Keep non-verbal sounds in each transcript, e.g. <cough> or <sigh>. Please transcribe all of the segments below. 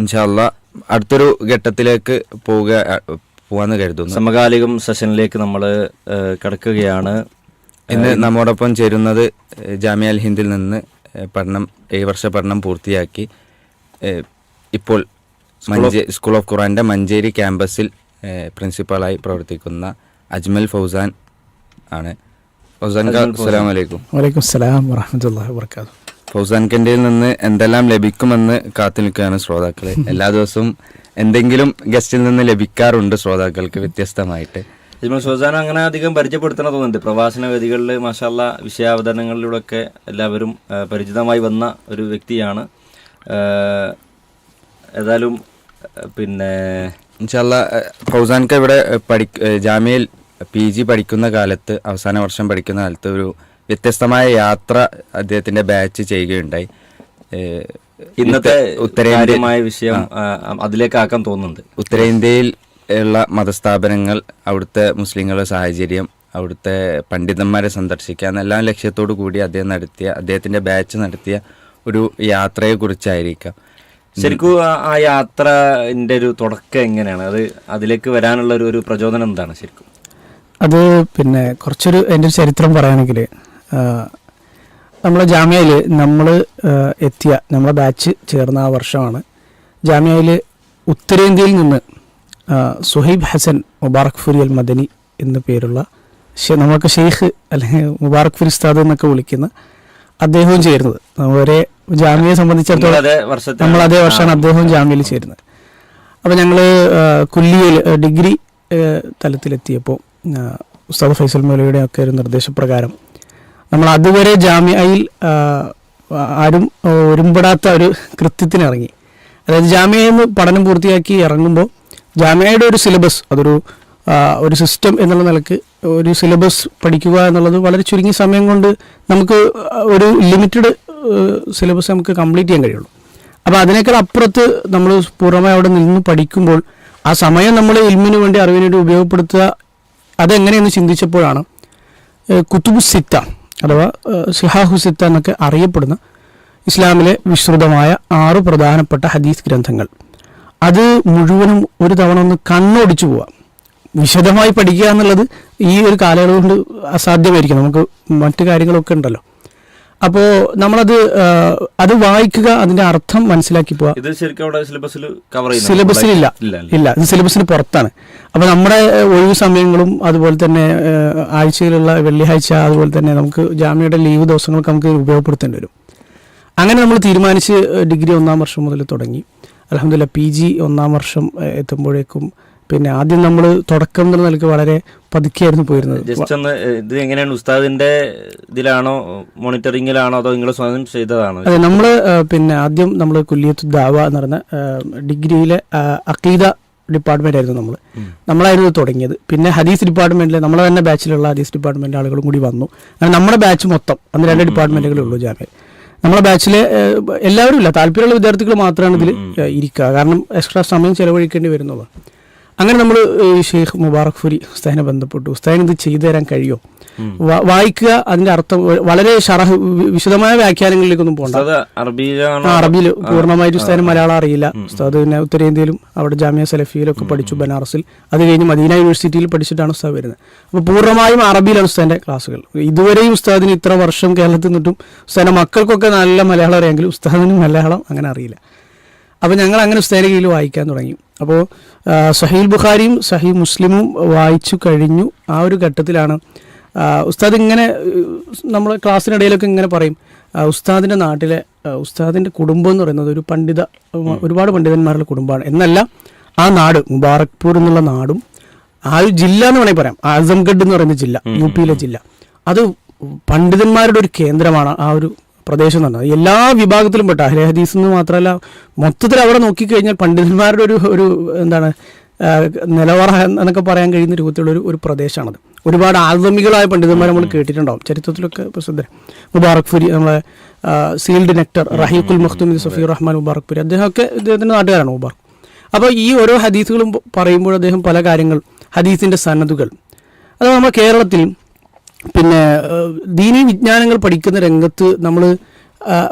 ഇൻഷാല്ല അടുത്തൊരു ഘട്ടത്തിലേക്ക് പോവുക പോവാന്ന് കരുതുന്നു. സമകാലികം സെഷനിലേക്ക് നമ്മൾ കിടക്കുകയാണ്. ഇന്ന് നമ്മോടൊപ്പം ചേരുന്നത് ജാമ്യ അൽ ഹിന്ദിൽ നിന്ന് പഠനം ഈ വർഷ പഠനം പൂർത്തിയാക്കി ഇപ്പോൾ മഞ്ചേ സ്കൂൾ ഓഫ് ഖുറാന്റെ മഞ്ചേരി ക്യാമ്പസിൽ പ്രിൻസിപ്പാളായി പ്രവർത്തിക്കുന്ന അജ്മൽ ഫൗസാൻ ആണ്. ഫൗസാൻ ഖാൻ അസ്സലാമു അലൈക്കും. വലൈക്കും സലാം വറഹമത്തല്ലാ വർക്കാത്തു ഫൗസാൻ കെൻഡിയിൽ നിന്ന് എന്തെല്ലാം ലഭിക്കുമെന്ന് കാത്തു നിൽക്കുകയാണ് ശ്രോതാക്കൾ <laughs> എല്ലാ ദിവസവും എന്തെങ്കിലും ഗസ്റ്റിൽ നിന്ന് ലഭിക്കാറുണ്ട് ശ്രോതാക്കൾക്ക് വ്യത്യസ്തമായിട്ട്. ഇജ്മൽ സുൽത്താൻ അങ്ങനെ അധികം പരിചയപ്പെടുത്തണം തോന്നുന്നുണ്ട്. പ്രവാസന വേദികളിൽ മാഷാല്ല വിഷയാവതരണങ്ങളിലൂടെ ഒക്കെ എല്ലാവരും പരിചിതമായി വന്ന ഒരു വ്യക്തിയാണ്. ഏതായാലും പിന്നെ ഇൻഷാല്ല ഫൗസാൻക്ക് ഇവിടെ പഠി ജാമ്യയിൽ പി ജി പഠിക്കുന്ന കാലത്ത് അവസാന വർഷം പഠിക്കുന്ന കാലത്ത് ഒരു വ്യത്യസ്തമായ യാത്ര അദ്ദേഹത്തിന്റെ ബാച്ച് ചെയ്യുകയുണ്ടായി. ഇന്നത്തെ ഉത്തരേന്ത്യമായ വിഷയം അതിലേക്കാക്കാൻ തോന്നുന്നുണ്ട്. ഉത്തരേന്ത്യയിൽ ഉള്ള മതസ്ഥാപനങ്ങൾ അവിടുത്തെ മുസ്ലിങ്ങളുടെ സാഹചര്യം അവിടുത്തെ പണ്ഡിതന്മാരെ സന്ദർശിക്കുക എന്നെല്ലാം ലക്ഷ്യത്തോടു കൂടി അദ്ദേഹം നടത്തിയ അദ്ദേഹത്തിന്റെ ബാച്ച് നടത്തിയ ഒരു യാത്രയെ കുറിച്ചായിരിക്കാം ശരിക്കും ആ- യാത്രന്റെ ഒരു തുടക്കം എങ്ങനെയാണ്? അത് അതിലേക്ക് വരാനുള്ള ഒരു ഒരു പ്രചോദനം എന്താണ് ശരിക്കും? അത് പിന്നെ കുറച്ചൊരു എന്റെ ഒരു ചരിത്രം പറയുകയാണെങ്കിൽ നമ്മളെ ജാമ്യയിൽ നമ്മൾ എത്തിയ നമ്മളെ ബാച്ച് ചേർന്ന ആ വർഷമാണ്. ജാമ്യയിൽ ഉത്തരേന്ത്യയിൽ നിന്ന് സുഹൈബ് ഹസൻ മുബാറക് ഫുരി അൽ മദനി എന്ന പേരുള്ള നമുക്ക് ഷെയ്ഖ് അല്ലെങ്കിൽ മുബാറക് ഫുരി ഉസ്താദ് എന്നൊക്കെ വിളിക്കുന്ന അദ്ദേഹവും ചേരുന്നത്. ഒരേ ജാമ്യയെ സംബന്ധിച്ചിടത്തോളം നമ്മൾ അതേ വർഷമാണ് അദ്ദേഹവും ജാമ്യയിൽ ചേരുന്നത്. അപ്പോൾ ഞങ്ങൾ കുല്ലിയിൽ ഡിഗ്രി തലത്തിലെത്തിയപ്പോൾ ഉസ്താദ് ഫൈസൽ മൗലയുടെ ഒക്കെ ഒരു നിർദ്ദേശപ്രകാരം നമ്മൾ അതുവരെ ജാമ്യയിൽ ആരും ഒരുമ്പെടാത്ത ഒരു കൃത്യത്തിനിറങ്ങി. അതായത് ജാമ്യയിൽ നിന്ന് പഠനം പൂർത്തിയാക്കി ഇറങ്ങുമ്പോൾ ജാമ്യയുടെ ഒരു സിലബസ് അതൊരു ഒരു സിസ്റ്റം എന്നുള്ള നിലയ്ക്ക് ഒരു സിലബസ് പഠിക്കുക എന്നുള്ളത് വളരെ ചുരുങ്ങിയ സമയം കൊണ്ട് നമുക്ക് ഒരു ലിമിറ്റഡ് സിലബസ് നമുക്ക് കംപ്ലീറ്റ് ചെയ്യാൻ കഴിയുള്ളൂ. അപ്പോൾ അതിനേക്കാൾ അപ്പുറത്ത് നമ്മൾ പൂർണമായി അവിടെ നിന്ന് പഠിക്കുമ്പോൾ ആ സമയം നമ്മൾ ഇൽമിന് വേണ്ടി അറിവിന് വേണ്ടി ഉപയോഗപ്പെടുത്തുക അതെങ്ങനെയെന്ന് ചിന്തിച്ചപ്പോഴാണ് കുത്തുബ് സിത്ത അഥവാ സിഹാഹുസിത്ത സിഹാഹു സിത്ത എന്നൊക്കെ അറിയപ്പെടുന്ന ഇസ്ലാമിലെ വിശ്രുതമായ ആറ് പ്രധാനപ്പെട്ട ഹദീസ് ഗ്രന്ഥങ്ങൾ. അത് മുഴുവനും ഒരു തവണ ഒന്ന് കണ്ണോടിച്ചു പോവാം. വിശദമായി പഠിക്കുക എന്നുള്ളത് ഈ ഒരു കാലയളവ് കൊണ്ട് അസാധ്യമായിരിക്കും നമുക്ക് മറ്റു കാര്യങ്ങളൊക്കെ ഉണ്ടല്ലോ. അപ്പോൾ നമ്മളത് അത് വായിക്കുക അതിന്റെ അർത്ഥം മനസ്സിലാക്കി പോവാ. ഇത് ശരിക്കും അവിടെ സിലബസിൽ കവർ സിലബസിലില്ല ഇല്ല. ഇല്ല ഇത് സിലബസിന് പുറത്താണ്. അപ്പോൾ നമ്മുടെ ഒഴിവ് സമയങ്ങളും അതുപോലെ തന്നെ ആഴ്ചയിലുള്ള വെള്ളിയാഴ്ച അതുപോലെ തന്നെ നമുക്ക് ജാമ്യയുടെ ലീവ് ദിവസങ്ങളൊക്കെ നമുക്ക് ഉപയോഗപ്പെടുത്തേണ്ടി വരും. അങ്ങനെ നമ്മൾ തീരുമാനിച്ച് ഡിഗ്രി ഒന്നാം വർഷം മുതൽ തുടങ്ങി. അലഹമില്ല പി ജി ഒന്നാം വർഷം എത്തുമ്പോഴേക്കും പിന്നെ ആദ്യം നമ്മൾ തുടക്കം എന്നുള്ള നിലയ്ക്ക് വളരെ പതുക്കെയായിരുന്നു പോയിരുന്നത്. ജസ്റ്റ് ഒന്ന് ഇത് എങ്ങനെയാണ് ഉസ്താദിന്റെ ഇതിലാണോ മോണിറ്ററിംഗിലാണോ അതോ നിങ്ങൾ സ്വയം ചെയ്തതാണോ? അതെ നമ്മൾ പിന്നെ ആദ്യം നമ്മൾ കുല്യത്ത് ദാവ എന്ന് പറഞ്ഞ ഡിഗ്രിയിലെ അക്കീദ ഡിപ്പാർട്ട്മെന്റ് ആയിരുന്നു നമ്മൾ നമ്മളായിരുന്നു തുടങ്ങിയത്. പിന്നെ ഹദീസ് ഡിപ്പാർട്ട്മെന്റിൽ നമ്മളെ തന്നെ ബാച്ചിലുള്ള ഹദീസ് ഡിപ്പാർട്ട്മെന്റ് ആളുകളും കൂടി വന്നു. അങ്ങനെ നമ്മുടെ ബാച്ച് മൊത്തം അന്ന് രണ്ട് ഡിപ്പാർട്ട്മെന്റുകളേ ഉള്ളൂ ജാമ്യം. നമ്മളെ ബാച്ചിലെ എല്ലാവരും ഇല്ല താല്പര്യമുള്ള വിദ്യാർത്ഥികൾ മാത്രമാണ് ഇതിൽ ഇരിക്കുക. കാരണം എക്സ്ട്രാ സമയം ചെലവഴിക്കേണ്ടി വരുന്നുള്ളൂ. അങ്ങനെ നമ്മൾ ഷെയ്ഖ് മുബാറക് ഫുരി ഉസ്താദിനെ ബന്ധപ്പെട്ടു. ഉസ്താദിന് ഇത് ചെയ്തു തരാൻ കഴിയുമോ വായിക്കുക അതിന്റെ അർത്ഥം വളരെ ഷറഹ് വിശദമായ വ്യാഖ്യാനങ്ങളിലേക്കൊന്നും പോകണ്ട അറബിയിൽ പൂർണമായിട്ട് ഉസ്താദിന് മലയാളം അറിയില്ല. ഉസ്താദ് പിന്നെ ഉത്തരേന്ത്യയിലും അവിടെ ജാമ്യ സലഫിയിലൊക്കെ പഠിച്ചു ബനാറസിൽ. അത് കഴിഞ്ഞ് മദീന യൂണിവേഴ്സിറ്റിയിൽ പഠിച്ചിട്ടാണ് ഉസ്താദ് വരുന്നത്. അപ്പോൾ പൂർണമായും അറബിയിലാണ് ഉസ്താദിന്റെ ക്ലാസ്സുകൾ. ഇതുവരെയും ഉസ്താദിന് ഇത്ര വർഷം കേരളത്തിൽ നിന്നിട്ടും ഉസ്താദിന്റെ മക്കൾക്കൊക്കെ നല്ല മലയാളം അറിയാമെങ്കിലും ഉസ്താദിന് മലയാളം അങ്ങനെ അറിയില്ല. അപ്പോൾ ഞങ്ങൾ അങ്ങനെ ഉസ്താദിന്റെ കീഴിൽ വായിക്കാൻ തുടങ്ങി. അപ്പോൾ സഹീൽ ബുഖാരിയും സഹീ മുസ്ലിമും വായിച്ചു കഴിഞ്ഞു. ആ ഒരു ഘട്ടത്തിലാണ് ഉസ്താദ് ഇങ്ങനെ നമ്മൾ ക്ലാസ്സിനിടയിലൊക്കെ ഇങ്ങനെ പറയും ഉസ്താദിന്റെ നാട്ടിലെ ഉസ്താദിന്റെ കുടുംബം എന്ന് പറയുന്നത് ഒരു പണ്ഡിത ഒരുപാട് പണ്ഡിതന്മാരുടെ കുടുംബമാണ്. എന്നല്ല ആ നാട് മുബാറക്പൂർ എന്നുള്ള നാടും ആ ഒരു ജില്ല എന്ന് വേണമെങ്കിൽ പറയാം. ആസംഗഡ് എന്ന് പറയുന്ന ജില്ല യു പിയിലെ ജില്ല. അത് പണ്ഡിതന്മാരുടെ ഒരു കേന്ദ്രമാണ് ആ ഒരു പ്രദേശം എന്ന് പറഞ്ഞാൽ എല്ലാ വിഭാഗത്തിലും പെട്ട. അഹ്ലെ ഹദീസ് എന്ന് മാത്രമല്ല മൊത്തത്തിൽ അവിടെ നോക്കിക്കഴിഞ്ഞാൽ പണ്ഡിതന്മാരുടെ ഒരു ഒരു എന്താണ് നിലവറ എന്നൊക്കെ പറയാൻ കഴിയുന്ന രൂപത്തിലുള്ള ഒരു പ്രദേശമാണത്. ഒരുപാട് ആൽബമികളായ പണ്ഡിതന്മാർ നമ്മൾ കേട്ടിട്ടുണ്ടാവും. ചരിത്രത്തിലൊക്കെ പ്രസിദ്ധ മുബാറക് ഫുരി നമ്മളെ സീൽഡ് നെക്ടർ റഹീഖുൽ മഖ്തും സഫീർ റഹ്മാൻ മുബാറക് ഫുരി അദ്ദേഹമൊക്കെ ഇദ്ദേഹത്തിന്റെ നാട്ടുകാരാണ് മുബാറക്. അപ്പോൾ ഈ ഓരോ ഹദീസുകളും പറയുമ്പോൾ അദ്ദേഹം പല കാര്യങ്ങൾ ഹദീസിന്റെ സന്നദ്ധകൾ. അത് നമ്മുടെ കേരളത്തിൽ പിന്നെ ദീനി വിജ്ഞാനങ്ങൾ പഠിക്കുന്ന രംഗത്ത് നമ്മൾ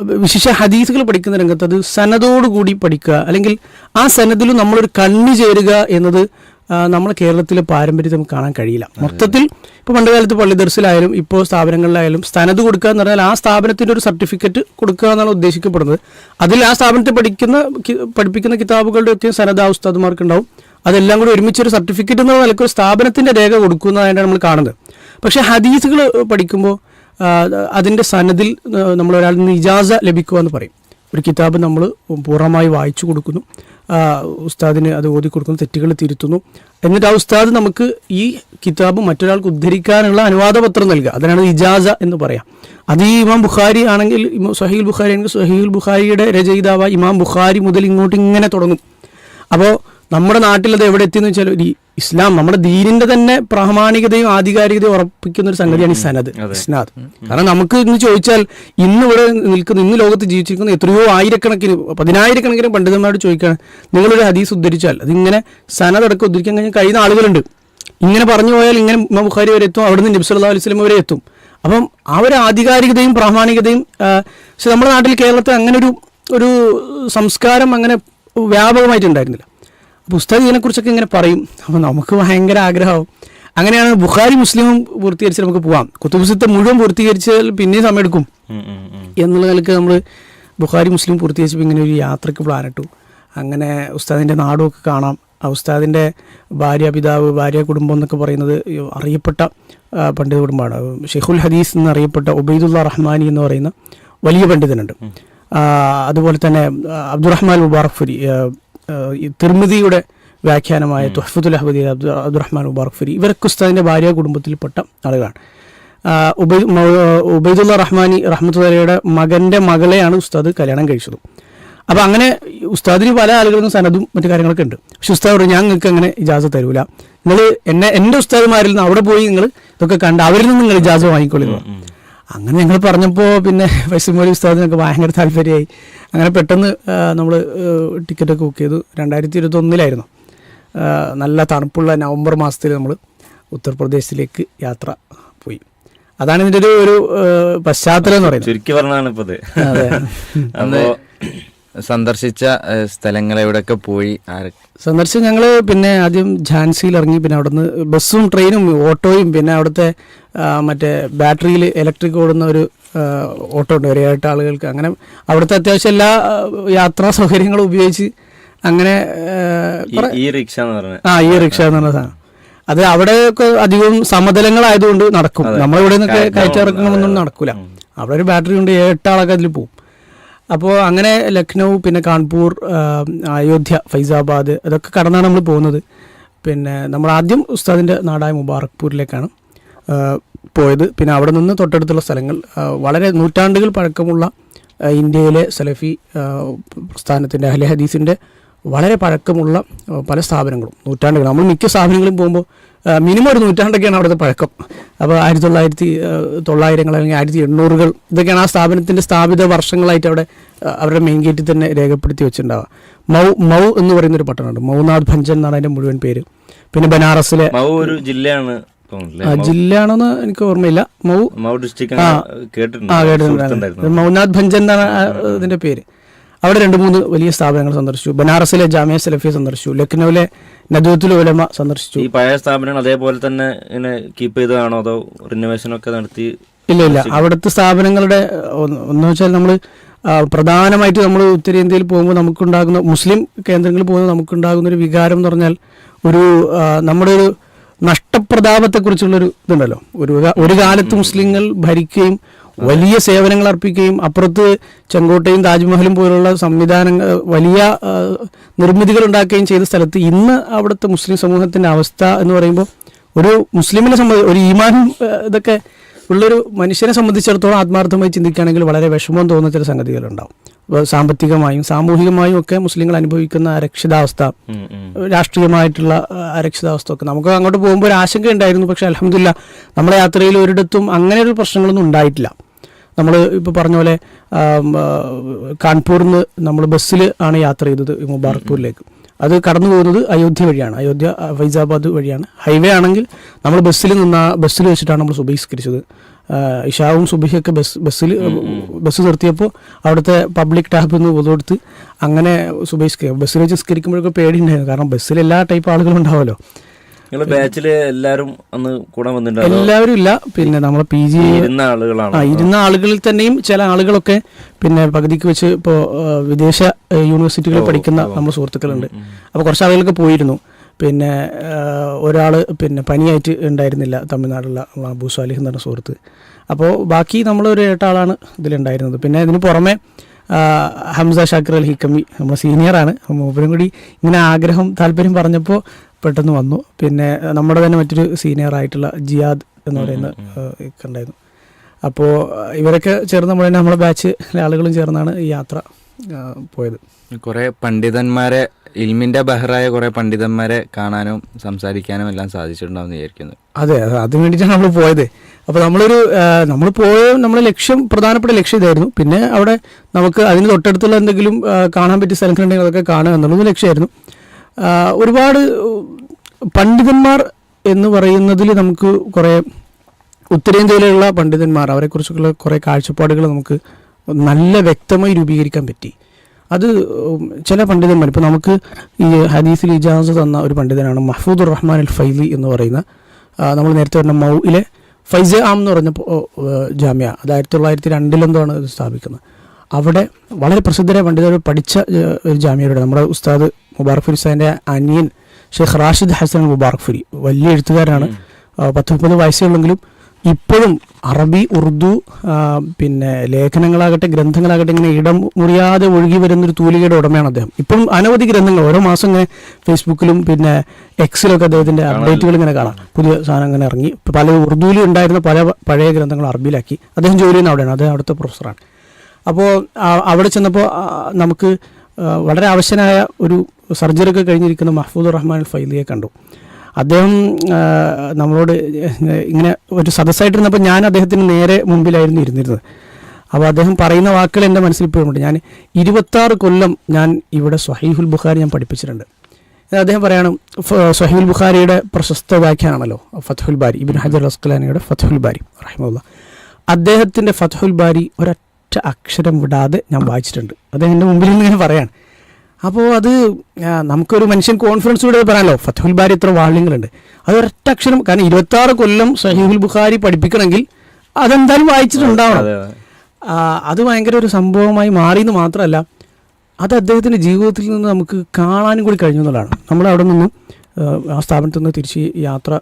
വിശിഷ വിശിഷ്ട ഹദീസുകൾ പഠിക്കുന്ന രംഗത്ത് അത് സനദോടുകൂടി പഠിക്കുക. അല്ലെങ്കിൽ ആ സനദിൽ നമ്മളൊരു കണ്ണു ചേരുക എന്നത് നമ്മളെ കേരളത്തിലെ പാരമ്പര്യം നമുക്ക് കാണാൻ കഴിയില്ല. മൊത്തത്തിൽ ഇപ്പോൾ പണ്ടുകാലത്ത് പള്ളി ദർസിലായാലും ഇപ്പോൾ സ്ഥാപനങ്ങളിലായാലും സ്ഥാനത്ത് കൊടുക്കുക എന്ന് പറഞ്ഞാൽ ആ സ്ഥാപനത്തിന്റെ ഒരു സർട്ടിഫിക്കറ്റ് കൊടുക്കുക എന്നാണ് ഉദ്ദേശിക്കപ്പെടുന്നത്. അതിൽ ആ സ്ഥാപനത്തിൽ പഠിക്കുന്ന പഠിപ്പിക്കുന്ന കിതാബുകളുടെ ഒക്കെ സന്നദ്ധ ഉസ്താദുമാർക്ക് ഉണ്ടാവും അതെല്ലാം കൂടി ഒരുമിച്ച് ഒരു സർട്ടിഫിക്കറ്റ് എന്ന നിലയ്ക്ക് ഒരു സ്ഥാപനത്തിന്റെ രേഖ കൊടുക്കുന്നതായിട്ടാണ് നമ്മൾ കാണുന്നത്. പക്ഷേ ഹദീസുകൾ പഠിക്കുമ്പോൾ അതിന്റെ സനദിൽ നമ്മൾ ഒരാളിൽ നിന്ന് ഇജാസ ലഭിക്കുക എന്ന് പറയും. ഒരു കിതാബ് നമ്മൾ പൂർണമായി വായിച്ചു കൊടുക്കുന്നു ഉസ്താദിന് അത് ഓതി കൊടുക്കുന്നു തെറ്റുകൾ തിരുത്തുന്നു. എന്നിട്ട് ആ ഉസ്താദ് നമുക്ക് ഈ കിതാബ് മറ്റൊരാൾക്ക് ഉദ്ധരിക്കാനുള്ള അനുവാദപത്രം നൽകുക. അതിനാണ് ഇജാസ എന്ന് പറയാം. അത് ഈ ഇമാം ബുഖാരി ആണെങ്കിൽ സഹീൽ ബുഖാരി ആണെങ്കിൽ സഹീൽ ബുഖാരിയുടെ രചയിതാവ് ഇമാം ബുഖാരി മുതൽ ഇങ്ങോട്ട് ഇങ്ങനെ തുടങ്ങും. അപ്പോൾ നമ്മുടെ നാട്ടിൽ അത് എവിടെ എത്തിയെന്ന് വെച്ചാൽ ഇസ്ലാം നമ്മുടെ ദീനിന്റെ തന്നെ പ്രാമാണികതയും ആധികാരികതയും ഉറപ്പിക്കുന്ന ഒരു സംഗതിയാണ് ഈ സനത് ഇസ്നാദ്. കാരണം നമുക്ക് ഇന്ന് ചോദിച്ചാൽ ഇന്ന് ഇവിടെ നിൽക്കുന്ന ഇന്ന് ലോകത്ത് ജീവിച്ചിരിക്കുന്ന എത്രയോ ആയിരക്കണക്കിന് പതിനായിരക്കണക്കിന് പണ്ഡിതന്മാരോട് ചോദിക്കുകയാണ് നിങ്ങളൊരു ഹദീസ് ഉദ്ധരിച്ചാൽ? അതിങ്ങനെ സനത് അടക്കം ഉദ്ധരിക്കാൻ കഴിഞ്ഞാൽ കഴിയുന്ന ആളുകളുണ്ട്. ഇങ്ങനെ പറഞ്ഞു പോയാൽ ഇങ്ങനെ ബുഖാരി വരെ എത്തും അവിടുന്ന് നബി സല്ലല്ലാഹു അലൈഹി വസല്ലം വരെ എത്തും. അപ്പം ആ ഒരു ആധികാരികതയും പ്രാമാണികതയും പക്ഷെ നമ്മുടെ നാട്ടിൽ കേരളത്തിൽ അങ്ങനെ ഒരു ഒരു സംസ്കാരം അങ്ങനെ വ്യാപകമായിട്ടുണ്ടായിരുന്നില്ല അപ്പോൾ ഉസ്താദ് ഇതിനെക്കുറിച്ചൊക്കെ ഇങ്ങനെ പറയും. അപ്പോൾ നമുക്ക് ഭയങ്കര ആഗ്രഹമാവും. അങ്ങനെയാണ് ബുഖാരി മുസ്ലിമും പൂർത്തീകരിച്ച് നമുക്ക് പോവാം. കുത്തുബുസിത്തെ മുഴുവൻ പൂർത്തീകരിച്ചാൽ പിന്നെയും സമയമെടുക്കും. എന്നുള്ള നിലയ്ക്ക് നമ്മൾ ബുഖാരി മുസ്ലിം പൂർത്തീകരിച്ചപ്പോൾ ഇങ്ങനെ ഒരു യാത്രയ്ക്ക് പ്ലാനിട്ടു അങ്ങനെ ഉസ്താദിന്റെ നാടുമൊക്കെ കാണാം. ആ ഉസ്താദിന്റെ ഭാര്യ പിതാവ് ഭാര്യ കുടുംബം എന്നൊക്കെ പറയുന്നത് അറിയപ്പെട്ട പണ്ഡിത കുടുംബമാണ്. ഷെയ്ഖുൽ ഹദീസ് എന്നറിയപ്പെട്ട ഉബൈദുള്ള റഹ്മാനി എന്ന് പറയുന്ന വലിയ പണ്ഡിതനുണ്ട്. അതുപോലെ തന്നെ അബ്ദുറഹ്മാൻ മുബാറക് ഫുരി ആ, ആ, ഈ തിർമിതിയുടെ വ്യാഖ്യാനമായ തുഹഫത്തുൽ അഹമ്മദി അബ്ദു അബ്ദുറഹ്മാൻ മുബാറക് ഫിരി ഇവരൊക്കെ ഉസ്താദിന്റെ ഭാര്യ കുടുംബത്തിൽപ്പെട്ട ആളുകളാണ്. ഉബൈ- ഉബൈദുള്ള റഹ്മാനി റഹ്മത്തുല്ലയുടെ മകന്റെ മകളെയാണ് ഉസ്താദ് കല്യാണം കഴിച്ചത്. അപ്പോൾ അങ്ങനെ ഉസ്താദിന് പല ആളുകളും സനതും മറ്റു കാര്യങ്ങളൊക്കെ ഉണ്ട്. പക്ഷെ ഉസ്താദ് പറഞ്ഞു ഞാൻ നിങ്ങൾക്ക് അങ്ങനെ ഇജാസ തരൂല. നിങ്ങൾ എന്നെ എന്റെ ഉസ്താദുമാരിൽ നിന്ന് അവിടെ പോയി നിങ്ങൾ ഇതൊക്കെ കണ്ട് അവരിൽ നിന്ന് നിങ്ങൾ ഇജാസ വാങ്ങിക്കൊള്ളുക. അങ്ങനെ ഞങ്ങൾ പറഞ്ഞപ്പോൾ പിന്നെ <laughs> വൈസമോലി ഉസ്താദിനൊക്കെ ഭയങ്കര താല്പര്യമായി. അങ്ങനെ പെട്ടെന്ന് നമ്മൾ ടിക്കറ്റൊക്കെ ബുക്ക് ചെയ്തു. രണ്ടായിരത്തി ഇരുപത്തൊന്നിലായിരുന്നു നല്ല തണുപ്പുള്ള നവംബർ മാസത്തിൽ നമ്മൾ ഉത്തർപ്രദേശിലേക്ക് യാത്ര പോയി. അതാണ് ഇതിന്റെ ഒരു ഒരു പശ്ചാത്തലം എന്ന് പറയുന്നത്. ചുരുക്കി പറഞ്ഞാണ് ഇപ്പോൾ അതെ സന്ദർശിച്ച സ്ഥലങ്ങൾ എവിടെയൊക്കെ പോയി? സന്ദർശിച്ച സന്ദർശിച്ച് ഞങ്ങൾ പിന്നെ ആദ്യം ഝാൻസിയിൽ ഇറങ്ങി പിന്നെ അവിടുന്ന് ബസ്സും ട്രെയിനും ഓട്ടോയും പിന്നെ അവിടുത്തെ മറ്റേ ബാറ്ററിയിൽ ഇലക്ട്രിക് ഓടുന്ന ഒരു ഓട്ടോ ഉണ്ട്. ഒരു ഏഴെട്ട് ആളുകൾക്ക് അങ്ങനെ അവിടുത്തെ അത്യാവശ്യം എല്ലാ യാത്രാ സൗകര്യങ്ങളും ഉപയോഗിച്ച് അങ്ങനെ ആ, ഈ- ഈ റിക്ഷ എന്ന് പറഞ്ഞ ആ ഈ റിക്ഷ എന്ന് പറഞ്ഞ സാധനം. അത് അവിടെയൊക്കെ അധികം സമതലങ്ങളായതുകൊണ്ട് നടക്കും. നമ്മളിവിടെ നിന്നൊക്കെ കയറ്റിറക്കണമെന്നൊന്നും നടക്കൂല. അവിടെ ഒരു ബാറ്ററി കൊണ്ട് ഏട്ടാളൊക്കെ അതിൽ പോകും അപ്പോൾ അങ്ങനെ ലക്നൗ പിന്നെ കാൺപൂർ അയോധ്യ ഫൈസാബാദ് അതൊക്കെ കടന്നാണ് നമ്മൾ പോകുന്നത്. പിന്നെ നമ്മൾ ആദ്യം ഉസ്താദിന്റെ നാടായ മുബാറക്പൂരിലേക്കാണ് പോയത്. പിന്നെ അവിടെ നിന്ന് തൊട്ടടുത്തുള്ള സ്ഥലങ്ങൾ വളരെ നൂറ്റാണ്ടുകൾ പഴക്കമുള്ള ഇന്ത്യയിലെ സലഫി പ്രസ്ഥാനത്തിന്റെ അഹ്ലെ ഹദീസിന്റെ വളരെ പഴക്കമുള്ള പല സ്ഥാപനങ്ങളും. നൂറ്റാണ്ടുകൾ. നമ്മൾ മിക്ക സ്ഥാപനങ്ങളും പോകുമ്പോൾ മിനിമം ഒരു നൂറ്റാണ്ടൊക്കെയാണ് അവിടുത്തെ പഴക്കം. അപ്പോൾ ആയിരത്തി തൊള്ളായിരത്തി തൊള്ളായിരങ്ങൾ അല്ലെങ്കിൽ ആയിരത്തി എണ്ണൂറുകൾ ഇതൊക്കെയാണ് ആ സ്ഥാപനത്തിന്റെ സ്ഥാപിത വർഷങ്ങളായിട്ട് അവിടെ അവരുടെ മെയിൻ ഗേറ്റിൽ തന്നെ രേഖപ്പെടുത്തി വെച്ചിട്ടുണ്ടാവുക. മൗ മൗ എന്ന് പറയുന്നൊരു പട്ടണമുണ്ട്. മൗനാഥ് ഭഞ്ചൻ എന്നാണ് അതിന്റെ മുഴുവൻ പേര്. പിന്നെ ബനാറസിലെ മൗ ഒരു ജില്ലയാണ് ജില്ലയാണെന്ന് എനിക്ക് ഓർമ്മയില്ല. മൗ മൗ ഡിസ്ട്രിക്ട് ആ. കേട്ടിട്ടുണ്ട്. മൗനാഥ് ഭഞ്ചൻ എന്നാണ് ഇതിന്റെ ഇതിന്റെ പേര്. അവിടെ രണ്ട് മൂന്ന് വലിയ സ്ഥാപനങ്ങൾ സന്ദർശിച്ചു. ബനാറസിലെ ജാമിയ സലഫി സന്ദർശിച്ചു. ലക്നൌവിലെ നദൂത്തുൽ ഉലമ സന്ദർശിച്ചു. ഈ പഴയ സ്ഥാപനങ്ങൾ അതേപോലെ തന്നെ ഇങ്ങനെ കീപ്പ് ചെയ്തതാണോ അതോ റിനോവേഷൻ ഒക്കെ നടത്തി ഇല്ല ഇല്ല. അവിടുത്തെ സ്ഥാപനങ്ങളുടെ ഒന്ന് വെച്ചാൽ നമ്മൾ പ്രധാനമായിട്ട് നമ്മൾ ഉത്തരേന്ത്യയിൽ പോകുമ്പോൾ നമുക്കുണ്ടാകുന്ന മുസ്ലിം കേന്ദ്രങ്ങളിൽ പോകുമ്പോൾ നമുക്കുണ്ടാകുന്ന ഒരു വികാരം എന്ന് പറഞ്ഞാൽ ഒരു നമ്മുടെ ഒരു നഷ്ടപ്രതാപത്തെക്കുറിച്ചുള്ളൊരു ഇതുണ്ടല്ലോ. ഒരു ഒരു കാലത്ത് മുസ്ലിങ്ങൾ ഭരിക്കുകയും വലിയ സേവനങ്ങൾ അർപ്പിക്കുകയും അപ്പുറത്ത് ചെങ്കോട്ടയും താജ്മഹലും പോലുള്ള സംവിധാനങ്ങൾ വലിയ നിർമ്മിതികൾ ഉണ്ടാക്കുകയും ചെയ്ത സ്ഥലത്ത് ഇന്ന് അവിടുത്തെ മുസ്ലിം സമൂഹത്തിന്റെ അവസ്ഥ എന്ന് പറയുമ്പോൾ ഒരു മുസ്ലിമിനെ സംബന്ധിച്ച് ഒരു ഈമാനും ഇതൊക്കെ ഉള്ളൊരു മനുഷ്യനെ സംബന്ധിച്ചിടത്തോളം ആത്മാർത്ഥമായി ചിന്തിക്കുകയാണെങ്കിൽ വളരെ വിഷമം തോന്നുന്ന ചില സംഗതികളുണ്ടാവും. സാമ്പത്തികമായും സാമൂഹികമായും ഒക്കെ മുസ്ലിങ്ങൾ അനുഭവിക്കുന്ന അരക്ഷിതാവസ്ഥ. രാഷ്ട്രീയമായിട്ടുള്ള അരക്ഷിതാവസ്ഥ ഒക്കെ. നമുക്ക് അങ്ങോട്ട് പോകുമ്പോൾ ഒരു ആശങ്ക ഉണ്ടായിരുന്നു. പക്ഷെ അലഹമില്ല നമ്മളെ യാത്രയിൽ ഒരിടത്തും അങ്ങനെ ഒരു പ്രശ്നങ്ങളൊന്നും ഉണ്ടായിട്ടില്ല. നമ്മൾ ഇപ്പോൾ പറഞ്ഞ പോലെ കാൺപൂരിൽ നിന്ന് നമ്മൾ ബസ്സിൽ ആണ് യാത്ര ചെയ്തത് മുബാറക്പൂരിലേക്ക്. അത് കടന്നു പോകുന്നത് അയോധ്യ വഴിയാണ്. അയോധ്യ ഫൈസാബാദ് വഴിയാണ്. ഹൈവേ ആണെങ്കിൽ നമ്മൾ ബസ്സിൽ നിന്ന് ബസ്സിൽ വെച്ചിട്ടാണ് നമ്മൾ സുബഹിസ്കരിച്ചത്. ഇഷാവും സുബിഹയൊക്കെ ബസ് ബസ്സിൽ ബസ് നിർത്തിയപ്പോൾ അവിടുത്തെ പബ്ലിക് ടാപ്പിൽ നിന്ന് കൊടുത്ത് അങ്ങനെ സുബൈസ് ബസ്സിൽ വെച്ച് സ്കരിക്കുമ്പോഴൊക്കെ പേടിയുണ്ടായിരുന്നു. കാരണം ബസ്സിൽ എല്ലാ ടൈപ്പ് ആളുകളും ഉണ്ടാവുമല്ലോ. ബാച്ചിൽ എല്ലാരും അന്ന് കൂടാൻ വന്നിട്ടുണ്ടോ എല്ലാവരും ഇല്ല. പിന്നെ നമ്മളെ പി ജി ഇരുന്ന ആളുകളാണ്? ആ ഇരുന്ന ആളുകളിൽ തന്നെയും ചില ആളുകളൊക്കെ പിന്നെ പകുതിക്ക് വെച്ച് ഇപ്പോൾ വിദേശ യൂണിവേഴ്സിറ്റികളിൽ പഠിക്കുന്ന നമ്മുടെ സുഹൃത്തുക്കളുണ്ട്. അപ്പോൾ കുറച്ച് ആളുകളൊക്കെ പോയിരുന്നു. പിന്നെ ഒരാൾ പിന്നെ പനിയായിട്ട് ഉണ്ടായിരുന്നില്ല തമിഴ്നാടുള്ള അബൂ സാലിഹ് എന്ന് പറഞ്ഞ സുഹൃത്ത്. അപ്പോൾ ബാക്കി നമ്മൾ ഒരു എട്ടാളാണ് ഇതിലുണ്ടായിരുന്നത്. പിന്നെ ഇതിന് പുറമെ ഹംസ ഷാക്കർ അൽ ഹിക്കമി നമ്മുടെ സീനിയറാണ് മൂപ്പരും കൂടി ഇങ്ങനെ ആഗ്രഹം താല്പര്യം പറഞ്ഞപ്പോൾ പെട്ടെന്ന് വന്നു. പിന്നെ നമ്മുടെ തന്നെ മറ്റൊരു സീനിയറായിട്ടുള്ള ജിയാദ് എന്ന് പറയുന്ന ഉണ്ടായിരുന്നു. അപ്പോൾ ഇവരൊക്കെ ചേർന്ന് നമ്മൾ തന്നെ നമ്മുടെ ബാച്ചിലെ ആളുകളും ചേർന്നാണ് ഈ യാത്ര പോയത്. കുറേ പണ്ഡിതന്മാരെ ഇൽമിന്റെ ബഹറായ കുറെ പണ്ഡിതന്മാരെ കാണാനും സംസാരിക്കാനും എല്ലാം സാധിച്ചിട്ടുണ്ടാവും വിചാരിക്കുന്നു. അതെ അത് അതിന് വേണ്ടിയിട്ടാണ് നമ്മൾ പോയത്. അപ്പോൾ നമ്മളൊരു നമ്മൾ പോയ നമ്മുടെ ലക്ഷ്യം പ്രധാനപ്പെട്ട ലക്ഷ്യം ഇതായിരുന്നു. പിന്നെ അവിടെ നമുക്ക് അതിന് തൊട്ടടുത്തുള്ള എന്തെങ്കിലും കാണാൻ പറ്റിയ സ്ഥലങ്ങളുണ്ടെങ്കിൽ അതൊക്കെ കാണുക എന്നുള്ളത് ലക്ഷ്യമായിരുന്നു. ഒരുപാട് പണ്ഡിതന്മാർ എന്ന് പറയുന്നതിൽ നമുക്ക് കുറേ ഉത്തരേന്ത്യയിലുള്ള പണ്ഡിതന്മാർ അവരെക്കുറിച്ചുള്ള കുറേ കാഴ്ചപ്പാടുകൾ നമുക്ക് നല്ല വ്യക്തമായി രൂപീകരിക്കാൻ പറ്റി. അത് ചില പണ്ഡിതന്മാർ ഇപ്പോൾ നമുക്ക് ഈ ഹദീസിൽ ഇജാസ് തന്ന ഒരു പണ്ഡിതനാണ് മഹ്ഫൂദുർ റഹ്മാൻ അൽ ഫൈലി എന്ന് പറയുന്ന നമ്മൾ നേരത്തെ പറഞ്ഞ മൗയിലെ ഫൈസ ആം എന്ന് പറഞ്ഞ ജാമ്യ അത് ആയിരത്തി തൊള്ളായിരത്തി രണ്ടിലെന്തോ ആണ് ഇത് സ്ഥാപിക്കുന്നത്. അവിടെ വളരെ പ്രസിദ്ധരായ പണ്ഡിതർ പഠിച്ച ഒരു ജാമ്യയുടെ നമ്മുടെ ഉസ്താദ് മുബാറക് ഫുരി സാഹിന്റെ അനിയൻ ഷെയ്ഖ് റാഷിദ് ഹസൻ മുബാറക് ഫുരി വലിയ എഴുത്തുകാരാണ് പത്ത് മുപ്പത് വയസ്സേ ഉള്ളെങ്കിലും ഇപ്പോഴും അറബി ഉറുദു പിന്നെ ലേഖനങ്ങളാകട്ടെ ഗ്രന്ഥങ്ങളാകട്ടെ ഇങ്ങനെ ഇടം മുറിയാതെ ഒഴുകി വരുന്നൊരു തൂലികയുടെ ഉടമയാണ് അദ്ദേഹം. ഇപ്പോഴും അനവധി ഗ്രന്ഥങ്ങൾ ഓരോ മാസം ഇങ്ങനെ ഫേസ്ബുക്കിലും പിന്നെ എക്സിലൊക്കെ അദ്ദേഹത്തിന്റെ അപ്ഡേറ്റുകൾ ഇങ്ങനെ കാണാം. പുതിയ സാധനം ഇങ്ങനെ ഇറങ്ങി. ഇപ്പൊ പല ഉറുദുവിൽ ഉണ്ടായിരുന്ന പല പഴയ ഗ്രന്ഥങ്ങൾ അറബിയിലാക്കി. അദ്ദേഹം ജോലി ചെയ്യുന്ന അവിടെയാണ്. അദ്ദേഹം അവിടുത്തെ പ്രൊഫസറാണ്. അപ്പോൾ അവിടെ ചെന്നപ്പോൾ നമുക്ക് വളരെ ആവശ്യനായ ഒരു സർജറി ഒക്കെ കഴിഞ്ഞിരിക്കുന്ന മഹ്ഫൂദ് റഹ്മാൻ ഫൈലിയെ കണ്ടു. അദ്ദേഹം നമ്മളോട് ഇങ്ങനെ ഒരു സദസ്സായിട്ടിരുന്നപ്പോൾ ഞാൻ അദ്ദേഹത്തിന് നേരെ മുമ്പിലായിരുന്നു ഇരുന്നിരുന്നത്. അപ്പോൾ അദ്ദേഹം പറയുന്ന വാക്കുകൾ എന്റെ മനസ്സിൽ ഇപ്പോഴുമുണ്ട് ഞാൻ ഇരുപത്താറ് കൊല്ലം ഞാൻ ഇവിടെ സ്വഹീഹുൽ ബുഖാരി ഞാൻ പഠിപ്പിച്ചിട്ടുണ്ട്. അദ്ദേഹം പറയാണ് സ്വഹീൽ ബുഖാരിയുടെ പ്രശസ്ത വ്യാഖ്യാനാണല്ലോ ഫത്ഹുൽ ബാരി ഇബിൻ ഹജർ അസ്കലാനിയുടെ ഫത്ഹുൽ ബാരി റഹിമുള്ള അദ്ദേഹത്തിന്റെ ഫത്ഹുൽ ബാരി ഒരൊറ്റ അക്ഷരം വിടാതെ ഞാൻ വായിച്ചിട്ടുണ്ട്. അദ്ദേഹം എന്റെ മുമ്പിൽ നിന്ന് ഇങ്ങനെ പറയാണ് അപ്പോൾ അത് നമുക്കൊരു മനുഷ്യൻ കോൺഫിഡൻസോടെ പറയാമല്ലോ ഫത്തുൽ ബാരി ഇത്ര വാള്യങ്ങളുണ്ട്. അത് ഒരൊറ്റ അക്ഷരം കാരണം ഇരുപത്തി കൊല്ലം സഹീഹുൽ ബുഖാരി പഠിപ്പിക്കണമെങ്കിൽ അതെന്തായാലും വായിച്ചിട്ടുണ്ടാവണം. അതെ, ഭയങ്കര ഒരു സംഭവമായി മാറിയെന്ന് മാത്രമല്ല അത് അദ്ദേഹത്തിന്റെ ജീവിതത്തിൽ നിന്ന് നമുക്ക് കാണാനും കൂടി കഴിഞ്ഞു എന്നുള്ളതാണ്. നമ്മൾ അവിടെ നിന്ന് ആ, സ്ഥാപനത്തിൽ നിന്ന് തിരിച്ച് യാത്ര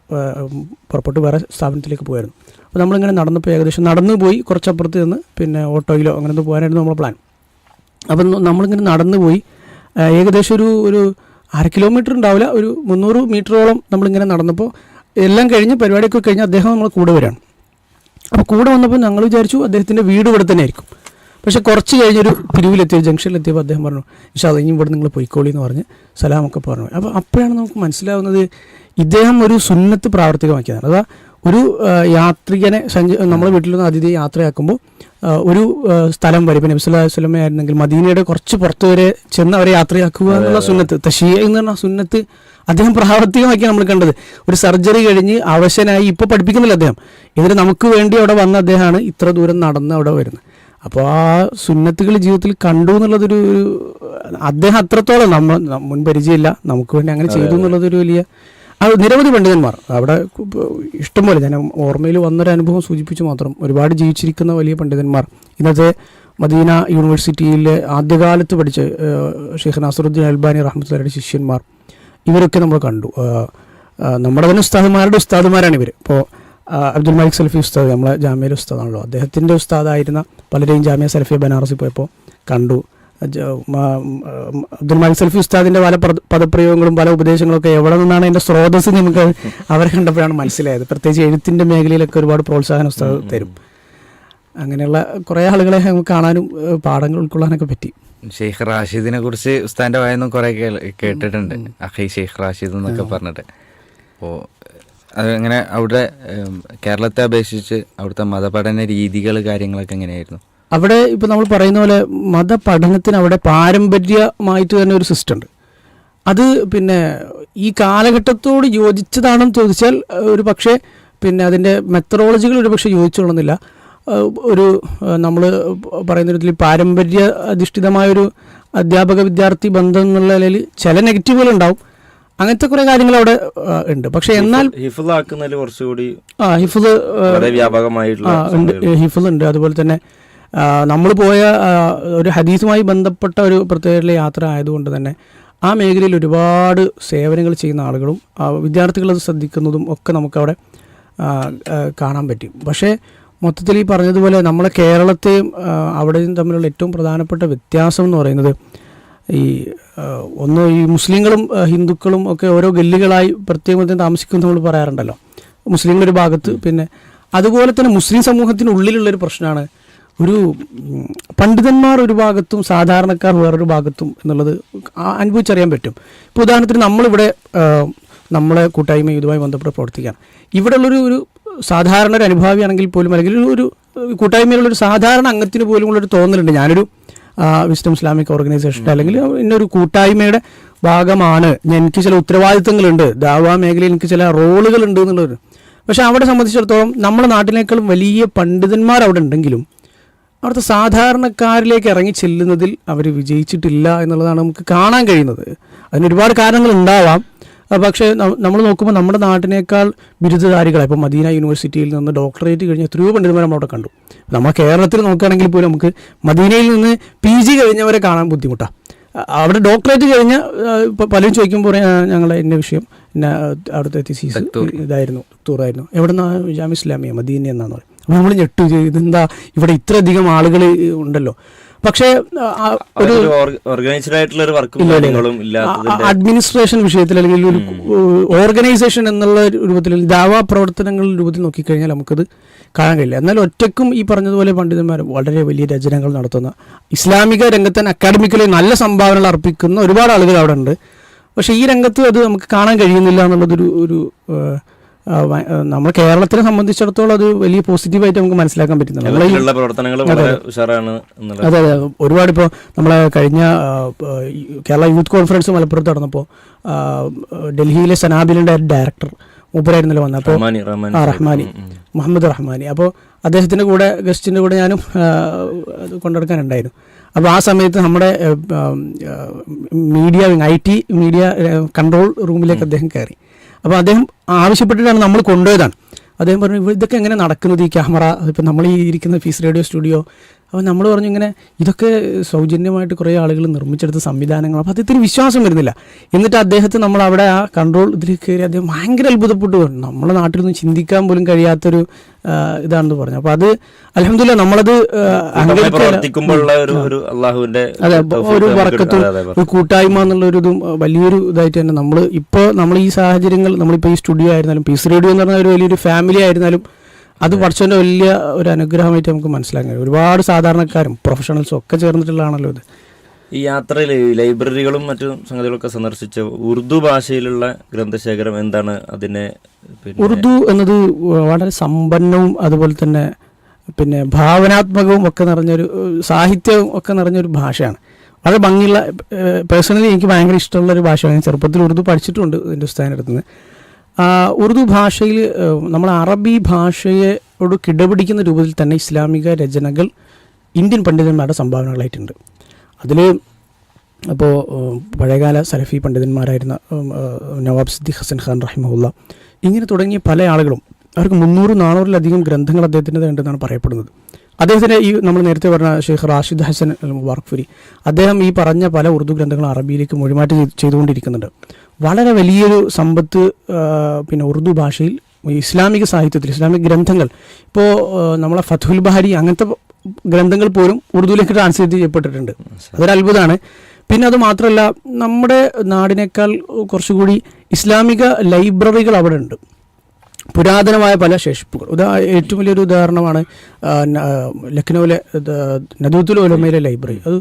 പുറപ്പെട്ട് വേറെ സ്ഥാപനത്തിലേക്ക് പോയായിരുന്നു. അപ്പോൾ നമ്മളിങ്ങനെ നടന്നപ്പോൾ ഏകദേശം നടന്നു പോയി കുറച്ചപ്പുറത്ത് നിന്ന് പിന്നെ ഓട്ടോയിലോ അങ്ങനെ ഒന്ന് പോകാനായിരുന്നു നമ്മുടെ പ്ലാൻ അപ്പം നമ്മളിങ്ങനെ നടന്നു പോയി ഏകദേശം ഒരു ഒരു അര കിലോമീറ്റർ ഉണ്ടാവില്ല ഒരു മുന്നൂറ് മീറ്ററോളം നമ്മളിങ്ങനെ നടന്നപ്പോൾ എല്ലാം കഴിഞ്ഞ് പരിപാടിയൊക്കെ കഴിഞ്ഞ് അദ്ദേഹം നമ്മൾ കൂടെ വരാണ്. അപ്പോൾ കൂടെ വന്നപ്പോൾ ഞങ്ങൾ വിചാരിച്ചു അദ്ദേഹത്തിന്റെ വീട് ഇവിടെ തന്നെ ആയിരിക്കും. പക്ഷേ കുറച്ച് കഴിഞ്ഞൊരു തിരുവിലെത്തിയ ജംഗ്ഷനിലെത്തിയപ്പോൾ അദ്ദേഹം പറഞ്ഞു പക്ഷേ അത് ഇനി ഇവിടെ നിങ്ങൾ പൊയ്ക്കോളി എന്ന് പറഞ്ഞ് സലാമൊക്കെ പറഞ്ഞു. അപ്പോൾ അപ്പോഴാണ് നമുക്ക് മനസ്സിലാവുന്നത് ഇദ്ദേഹം ഒരു സുന്നത്ത് പ്രാവർത്തികമാക്കിയതാണ്. അതാ ഒരു യാത്രികനെ സഞ്ച നമ്മുടെ വീട്ടിൽ നിന്ന് അതിഥിയെ യാത്രയാക്കുമ്പോൾ ഒരു സ്ഥലം വരെ ഇപ്പം നബിസ്വല്ലാ വസ്ലമ ആയിരുന്നെങ്കിൽ മദീനയുടെ കുറച്ച് പുറത്ത് വരെ ചെന്ന് അവരെ യാത്രയാക്കുക എന്നുള്ള സുന്നത്ത് തഷീയ എന്ന് പറഞ്ഞ സുന്നത്ത് അദ്ദേഹം പ്രാവർത്തികമാക്കി നമ്മൾ കണ്ടത്. ഒരു സർജറി കഴിഞ്ഞ് അവശനായി ഇപ്പോൾ പഠിപ്പിക്കുന്നില്ല അദ്ദേഹം. ഇതിന് നമുക്ക് വേണ്ടി അവിടെ വന്ന അദ്ദേഹമാണ് ഇത്ര ദൂരം നടന്ന് അവിടെ വരുന്നത്. അപ്പോൾ ആ സുന്നത്തുകൾ ജീവിതത്തിൽ കണ്ടു എന്നുള്ളതൊരു അദ്ദേഹം അത്രത്തോളം നമ്മൾ മുൻപരിചയമില്ല. മുൻ പരിചയമില്ല നമുക്ക് വേണ്ടി അങ്ങനെ ചെയ്തു എന്നുള്ളതൊരു വലിയ അത് നിരവധി പണ്ഡിതന്മാർ. അവിടെ ഇഷ്ടംപോലെ ഞാൻ ഓർമ്മയിൽ വന്നൊരു അനുഭവം സൂചിപ്പിച്ചു മാത്രം. ഒരുപാട് ജീവിച്ചിരിക്കുന്ന വലിയ പണ്ഡിതന്മാർ. ഇന്നത്തെ മദീന യൂണിവേഴ്സിറ്റിയിലെ ആദ്യകാലത്ത് പഠിച്ച ഷെയ്ഖ് നാസറുദ്ദീൻ അൽബാനി റഹ്മത്തുള്ളയുടെ ശിഷ്യന്മാർ. ഇവരൊക്കെ നമ്മൾ കണ്ടു. നമ്മുടെ തന്നെ ഉസ്താദുമാരുടെ ഉസ്താദുമാരാണ് ഇവർ ഇപ്പോൾ അബ്ദുൽ മലിക് സലഫി ഉസ്താദ് നമ്മളെ ജാമ്യയിലെ ഉസ്താദാണല്ലോ. അദ്ദേഹത്തിന്റെ ഉസ്താദായിരുന്ന പലരെയും ജാമ്യ സൽഫിയ ബനാറസിൽ പോയപ്പോൾ കണ്ടു. അബ്ദുൽ മാലിക് സൽഫി ഉസ്താദിന്റെ പല പദപ്രയോഗങ്ങളും പല ഉപദേശങ്ങളൊക്കെ എവിടെ നിന്നാണ് അതിന്റെ സ്രോതസ് നമുക്ക് അവരെ കണ്ടപ്പോഴാണ് മനസ്സിലായത്. പ്രത്യേകിച്ച് എഴുത്തിന്റെ മേഖലയിലൊക്കെ ഒരുപാട് പ്രോത്സാഹനം ഉസ്താദ് തരും. അങ്ങനെയുള്ള കുറേ ആളുകളെ നമുക്ക് കാണാനും പാഠങ്ങൾ ഉൾക്കൊള്ളാനൊക്കെ പറ്റി. ഷെയ്ഖ് റാഷിദിനെ കുറിച്ച് ഉസ്താന്റെ വായന്നും കുറെ കേട്ടിട്ടുണ്ട്. അഹൈ ഷെയ്ഖ് റാഷിദ് എന്നൊക്കെ പറഞ്ഞിട്ട്. അപ്പോൾ അത് അങ്ങനെ അവിടെ കേരളത്തെ അപേക്ഷിച്ച് അവിടുത്തെ മതപഠന രീതികൾ കാര്യങ്ങളൊക്കെ എങ്ങനെയായിരുന്നു? അവിടെ ഇപ്പോൾ നമ്മൾ പറയുന്ന പോലെ മതപഠനത്തിന് അവിടെ പാരമ്പര്യമായിട്ട് തന്നെ ഒരു സിസ്റ്റം ഉണ്ട്. അത് പിന്നെ ഈ കാലഘട്ടത്തോട് യോജിച്ചതാണെന്ന് ചോദിച്ചാൽ ഒരു പക്ഷേ പിന്നെ അതിന്റെ മെത്തഡോളജികൾ ഒരുപക്ഷെ യോജിച്ചുകൊള്ളുന്നില്ല ആ, ഒരു നമ്മൾ പറയുന്ന രീതിയിൽ പാരമ്പര്യ അധിഷ്ഠിതമായൊരു അധ്യാപക വിദ്യാർത്ഥി ബന്ധം എന്നുള്ള നിലയിൽ ചില നെഗറ്റീവുകൾ ഉണ്ടാവും. അങ്ങനത്തെ കുറെ കാര്യങ്ങൾ അവിടെ ഉണ്ട്. പക്ഷെ എന്നാൽ ഹിഫിളാക്കുന്നതിൽ കുറച്ചുകൂടി ആ ഹിഫുദ് വ്യാപകമായിട്ടുള്ള ഹിഫുദ് ഉണ്ട്. അതുപോലെ തന്നെ നമ്മൾ പോയ ഒരു ഹദീസുമായി ബന്ധപ്പെട്ട ഒരു പ്രത്യേക യാത്ര ആയതുകൊണ്ട് തന്നെ ആ മേഖലയിൽ ഒരുപാട് സേവനങ്ങൾ ചെയ്യുന്ന ആളുകളും വിദ്യാർത്ഥികളത് വിദ്യാർത്ഥികൾ അത് ശ്രദ്ധിക്കുന്നതും ഒക്കെ നമുക്കവിടെ കാണാൻ പറ്റും. പക്ഷേ മൊത്തത്തിൽ ഈ പറഞ്ഞതുപോലെ നമ്മളെ കേരളത്തെയും അവിടെയും തമ്മിലുള്ള ഏറ്റവും പ്രധാനപ്പെട്ട വ്യത്യാസം എന്ന് പറയുന്നത് ഈ ഒന്ന് ഈ മുസ്ലിങ്ങളും ഹിന്ദുക്കളും ഒക്കെ ഓരോ ഗല്ലുകളായി പ്രത്യേകം താമസിക്കും നമ്മൾ പറയാറുണ്ടല്ലോ. മുസ്ലിങ്ങളുടെ ഭാഗത്ത് പിന്നെ അതുപോലെ തന്നെ മുസ്ലിം സമൂഹത്തിനുള്ളിലുള്ളൊരു പ്രശ്നമാണ് ഒരു പണ്ഡിതന്മാർ ഒരു ഭാഗത്തും സാധാരണക്കാർ വേറൊരു ഭാഗത്തും എന്നുള്ളത് അനുഭവിച്ചറിയാൻ പറ്റും. ഇപ്പോൾ ഉദാഹരണത്തിന് നമ്മളിവിടെ നമ്മളെ കൂട്ടായ്മ ഇതുമായി ബന്ധപ്പെട്ട് പ്രവർത്തിക്കുകയാണ്. ഇവിടെയുള്ളൊരു ഒരു സാധാരണ ഒരു അനുഭാവിയാണെങ്കിൽ പോലും അല്ലെങ്കിൽ ഒരു- കൂട്ടായ്മയിലുള്ള ഒരു സാധാരണ അംഗത്തിന് പോലും ഉള്ളൊരു തോന്നലുണ്ട്. ഞാനൊരു വിസ്ഡം ഇസ്ലാമിക് ഓർഗനൈസേഷൻ അല്ലെങ്കിൽ ഇന്നൊരു കൂട്ടായ്മയുടെ ഭാഗമാണ്. എനിക്ക് ചില ഉത്തരവാദിത്തങ്ങളുണ്ട്. ദാവാ മേഖലയിൽ എനിക്ക് ചില റോളുകൾ ഉണ്ട് എന്നുള്ളൊരു. പക്ഷേ അവിടെ സംബന്ധിച്ചിടത്തോളം നമ്മുടെ നാട്ടിനേക്കാളും വലിയ പണ്ഡിതന്മാർ അവിടെ ഉണ്ടെങ്കിലും അവിടുത്തെ സാധാരണക്കാരിലേക്ക് ഇറങ്ങി ചെല്ലുന്നതിൽ അവർ വിജയിച്ചിട്ടില്ല എന്നുള്ളതാണ് നമുക്ക് കാണാൻ കഴിയുന്നത്. അതിന് ഒരുപാട് കാരണങ്ങൾ ഉണ്ടാവാം. പക്ഷേ നമ്മൾ നോക്കുമ്പോൾ നമ്മുടെ നാട്ടിനേക്കാൾ ബിരുദധാരികളായി ഇപ്പോൾ മദീന യൂണിവേഴ്സിറ്റിയിൽ നിന്ന് ഡോക്ടറേറ്റ് കഴിഞ്ഞ എത്രയോ പണ്ഡിതന്മാർ നമ്മളവിടെ കണ്ടു. നമ്മൾ കേരളത്തിൽ നോക്കുകയാണെങ്കിൽ പോലും നമുക്ക് മദീനയിൽ നിന്ന് പി ജി കഴിഞ്ഞവരെ കാണാൻ ബുദ്ധിമുട്ടാണ് അവിടെ ഡോക്ടറേറ്റ് കഴിഞ്ഞ ഇപ്പോൾ പലരും ചോദിക്കുമ്പോൾ ഞങ്ങൾ ഞങ്ങളുടെ എന്നെ വിഷയം പിന്നെ അവിടുത്തെ തിസീസ് ഇതായിരുന്നു ടൂറായിരുന്നു എവിടെ നിന്നാണ് ജാമി ഇസ്ലാമിയ മദീന എന്നാണ് പറയും. അപ്പോൾ നമ്മൾ ഞെട്ടു ഇതെന്താ? ഇവിടെ ഇത്രയധികം ആളുകൾ ഉണ്ടല്ലോ. പക്ഷേ ഒരു ഓർഗനൈസ്ഡ് ആയിട്ടുള്ള ഒരു വർക്കും അഡ്മിനിസ്ട്രേഷൻ വിഷയത്തിൽ അല്ലെങ്കിൽ ഒരു ഓർഗനൈസേഷൻ എന്നുള്ള രൂപത്തിൽ ദാവാ പ്രവർത്തനങ്ങളുടെ രൂപത്തിൽ നോക്കിക്കഴിഞ്ഞാൽ നമുക്കത് കാണാൻ കഴിയില്ല. എന്നാൽ ഒറ്റക്കും ഈ പറഞ്ഞതുപോലെ പണ്ഡിതന്മാർ വളരെ വലിയ രചനകൾ നടത്തുന്ന ഇസ്ലാമിക രംഗത്ത് അക്കാഡമിക്കലി നല്ല സംഭാവനകൾ അർപ്പിക്കുന്ന ഒരുപാട് ആളുകൾ അവിടെ ഉണ്ട്. പക്ഷേ ഈ രംഗത്ത് അത് നമുക്ക് കാണാൻ കഴിയുന്നില്ല എന്നുള്ളതൊരു ഒരു നമ്മുടെ കേരളത്തിനെ സംബന്ധിച്ചിടത്തോളം അത് വലിയ പോസിറ്റീവായിട്ട് നമുക്ക് മനസ്സിലാക്കാൻ പറ്റുന്നുണ്ട്. പ്രവർത്തനങ്ങൾ അതെ അതെ. ഒരുപാട് ഇപ്പോൾ നമ്മളെ കഴിഞ്ഞ കേരള യൂത്ത് കോൺഫറൻസ് മലപ്പുറത്ത് നടന്നപ്പോൾ ഡൽഹിയിലെ സനാബിലിന്റെ ഡയറക്ടർ മൂപ്പരായിരുന്നല്ലോ വന്നത്. അപ്പോൾ ആ റഹ്മാനി മുഹമ്മദ് റഹ്മാനി. അപ്പോൾ അദ്ദേഹത്തിന്റെ കൂടെ ഗസ്റ്റിന്റെ കൂടെ ഞാനും കൊണ്ടെടുക്കാനുണ്ടായിരുന്നു. അപ്പോൾ ആ സമയത്ത് നമ്മുടെ media I T media control റൂമിലേക്ക് അദ്ദേഹം കയറി. അപ്പോൾ അദ്ദേഹം ആവശ്യപ്പെട്ടിട്ടാണ് നമ്മൾ കൊണ്ടുപോയതാണ്. അദ്ദേഹം പറഞ്ഞു ഇതൊക്കെ എങ്ങനെ നടക്കുന്നത് ഈ ക്യാമറ? ഇപ്പം നമ്മൾ ഈ ഇരിക്കുന്ന ഫീസ് റേഡിയോ സ്റ്റുഡിയോ അപ്പോൾ നമ്മൾ പറഞ്ഞു ഇങ്ങനെ ഇതൊക്കെ സൗജന്യമായിട്ട് കുറേ ആളുകൾ നിർമ്മിച്ചെടുത്ത സംവിധാനങ്ങൾ അപ്പോൾ അദ്ദേഹത്തിന് വിശ്വാസം വരുന്നില്ല. എന്നിട്ട് അദ്ദേഹത്തെ നമ്മൾ അവിടെ ആ കൺട്രോൾ ഇതിൽ കയറി അദ്ദേഹം ഭയങ്കര അത്ഭുതപ്പെട്ടു. പോയി. നമ്മുടെ നാട്ടിലൊന്നും ചിന്തിക്കാൻ പോലും കഴിയാത്തൊരു ഇതാണെന്ന് പറഞ്ഞു. അപ്പോൾ അത് അലഹമില്ല നമ്മളത് അതെ ഒരു വർക്കത്തും ഒരു കൂട്ടായ്മ എന്നുള്ള ഒരു ഇതും വലിയൊരു ഇതായിട്ട് തന്നെ നമ്മൾ ഇപ്പോൾ നമ്മൾ ഈ സാഹചര്യങ്ങൾ നമ്മളിപ്പോൾ ഈ സ്റ്റുഡിയോ ആയിരുന്നാലും പീസ് റേഡിയോ എന്ന് പറഞ്ഞ ഒരു വലിയൊരു ഫാമിലി ആയിരുന്നാലും അത് പഠിച്ചതിന്റെ വലിയ ഒരു അനുഗ്രഹമായിട്ട് നമുക്ക് മനസ്സിലാക്കാൻ കഴിയും. ഒരുപാട് സാധാരണക്കാരും പ്രൊഫഷണൽസും ഒക്കെ ചേർന്നിട്ടുള്ളതാണല്ലോ ഇത്. ഈ യാത്രയിൽ ലൈബ്രറികളും മറ്റു സംഗതികളൊക്കെ സന്ദർശിച്ച ഉറുദു ഭാഷയിലുള്ള ഗ്രന്ഥശേഖരം എന്താണ് അതിനെ ഉറുദു എന്നത് വളരെ സമ്പന്നവും അതുപോലെ തന്നെ പിന്നെ ഭാവനാത്മകവും ഒക്കെ നിറഞ്ഞൊരു സാഹിത്യവും ഒക്കെ നിറഞ്ഞൊരു ഭാഷയാണ്. വളരെ ഭംഗിയുള്ള പേഴ്സണലി എനിക്ക് ഭയങ്കര ഇഷ്ടമുള്ള ഒരു ഭാഷയാണ്. ഞാൻ ചെറുപ്പത്തിൽ ഉറുദു പഠിച്ചിട്ടുണ്ട് ഹിന്ദുസ്ഥാനടുത്ത് നിന്ന് ഉറുദു ഭാഷയിൽ നമ്മൾ അറബി ഭാഷയോട് കിടപിടിക്കുന്ന രൂപത്തിൽ തന്നെ ഇസ്ലാമിക രചനകൾ ഇന്ത്യൻ പണ്ഡിതന്മാരുടെ സംഭാവനകളായിട്ടുണ്ട്. അതിൽ അപ്പോൾ പഴയകാല സലഫി പണ്ഡിതന്മാരായിരുന്ന നവാബ് സിദ്ദി ഹസൻ ഖാൻ റഹിമുല്ല ഇങ്ങനെ തുടങ്ങിയ പല ആളുകളും അവർക്ക് മുന്നൂറ് നാനൂറിലധികം ഗ്രന്ഥങ്ങൾ അദ്ദേഹത്തിന്റെ ഉണ്ടെന്നാണ് പറയപ്പെടുന്നത്. അദ്ദേഹത്തിന്റെ ഈ നമ്മൾ നേരത്തെ പറഞ്ഞ ഷെയ്ഖ് റാഷിദ് ഹസൻ ഫുരി അദ്ദേഹം ഈ പറഞ്ഞ പല ഉറുദു ഗ്രന്ഥങ്ങളും അറബിയിലേക്ക് മൊഴിമാറ്റം ചെയ്ത് ചെയ്തുകൊണ്ടിരിക്കുന്നുണ്ട്. വളരെ വലിയൊരു സമ്പത്ത് പിന്നെ ഉറുദു ഭാഷയിൽ ഇസ്ലാമിക സാഹിത്യത്തിൽ ഇസ്ലാമിക ഗ്രന്ഥങ്ങൾ. ഇപ്പോൾ നമ്മളെ ഫതുൽ ബഹാരി അങ്ങനത്തെ ഗ്രന്ഥങ്ങൾ പോലും ഉറുദുവിലേക്ക് ട്രാൻസ്ലേറ്റ് ചെയ്യപ്പെട്ടിട്ടുണ്ട്. അതൊരു അത്ഭുതമാണ്. പിന്നെ അത് മാത്രമല്ല നമ്മുടെ നാടിനേക്കാൾ കുറച്ചുകൂടി ഇസ്ലാമിക ലൈബ്രറികൾ അവിടെ ഉണ്ട്. പുരാതനമായ പല ശേഷിപ്പുകൾ. ഉദാ ഏറ്റവും വലിയൊരു ഉദാഹരണമാണ് ലക്നൗവിലെ നദൂത്തുൽ ഒലമയിലെ ലൈബ്രറി. അത്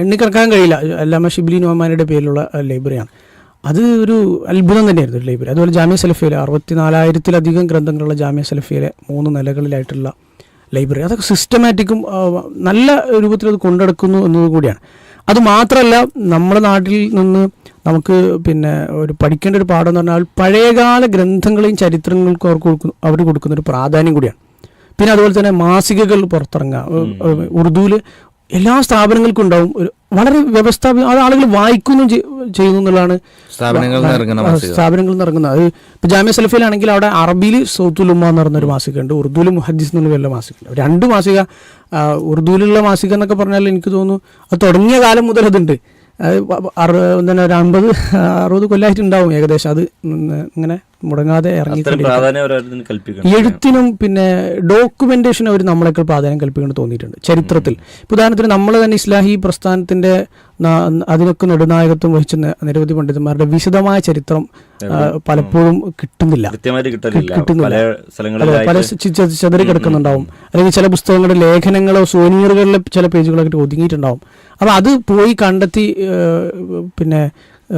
എണ്ണിക്കിറക്കാൻ കഴിയില്ല. അല്ലാമ ഷിബ്ലി നോമാനയുടെ പേരിലുള്ള ലൈബ്രറിയാണ്. അത് ഒരു അത്ഭുതം തന്നെയായിരുന്നു ഒരു ലൈബ്രറി അതുപോലെ ജാമ്യ സലഫിയിലെ അറുപത്തിനാലായിരത്തിലധികം ഗ്രന്ഥങ്ങളുള്ള ജാമ്യ സലഫിയിലെ മൂന്ന് നിലകളിലായിട്ടുള്ള ലൈബ്രറി. അതൊക്കെ സിസ്റ്റമാറ്റിക്കും നല്ല രൂപത്തിൽ അത് കൊണ്ടെടുക്കുന്നു എന്നത് കൂടിയാണ്. അത് മാത്രമല്ല നമ്മുടെ നാട്ടിൽ നിന്ന് നമുക്ക് പിന്നെ ഒരു പഠിക്കേണ്ട ഒരു പാഠം എന്ന് പറഞ്ഞാൽ പഴയകാല ഗ്രന്ഥങ്ങളെയും ചരിത്രങ്ങൾക്കും അവർക്ക് കൊടുക്കുന്നു അവർ കൊടുക്കുന്ന ഒരു പ്രാധാന്യം കൂടിയാണ്. പിന്നെ അതുപോലെ തന്നെ മാസികകൾ പുറത്തിറങ്ങുക. ഉറുദുവിൽ എല്ലാ സ്ഥാപനങ്ങൾക്കും ഉണ്ടാവും വളരെ വ്യവസ്ഥാപി അത് ആളുകൾ വായിക്കുന്നു ചെയ്യുന്നു എന്നുള്ളതാണ് സ്ഥാപനങ്ങളിൽ ഇറങ്ങുന്നത് അത് ഇപ്പോൾ ജാമ്യ സലഫിയിലാണെങ്കിൽ അവിടെ അറബിയിൽ സൗത്തുൽ ഉമ്മ എന്ന് പറഞ്ഞൊരു മാസിക ഉണ്ട് ഉറുദുവിൽ മുഹദ്ദീസ് എന്നുള്ള വല്ല മാസിക ഉണ്ട് രണ്ട് മാസിക ഉറുദുലുള്ള ഉറുദുവിലുള്ള മാസിക എന്നൊക്കെ പറഞ്ഞാൽ എനിക്ക് തോന്നുന്നു അത് തുടങ്ങിയ കാലം മുതൽ അതുണ്ട്. അത് അറു എന്താണ് ഒരു അമ്പത് അറുപത് കൊല്ലമായിട്ടുണ്ടാവും ഏകദേശം. അത് ഇങ്ങനെ മുടങ്ങാതെ ഇറങ്ങി എഴുത്തിനും പിന്നെ ഡോക്യുമെന്റേഷൻ അവർ നമ്മളെക്കാൾ പ്രാധാന്യം കൽപ്പിക്കുന്നത് തോന്നിയിട്ടുണ്ട് ചരിത്രത്തിൽ. ഉദാഹരണത്തിന് നമ്മൾ തന്നെ ഇസ്ലാഹി പ്രസ്ഥാനത്തിന്റെ അതിനൊക്കെ നെടുനായകത്വം വഹിച്ച നിരവധി പണ്ഡിതന്മാരുടെ വിശദമായ ചരിത്രം പലപ്പോഴും കിട്ടുന്നില്ല. പല ചതറി കിടക്കുന്നുണ്ടാവും. അല്ലെങ്കിൽ ചില പുസ്തകങ്ങളുടെ ലേഖനങ്ങളോ സോനിയറുകളിലെ ചില പേജുകളൊക്കെ ഒതുങ്ങിയിട്ടുണ്ടാവും. അപ്പൊ അത് പോയി കണ്ടെത്തി പിന്നെ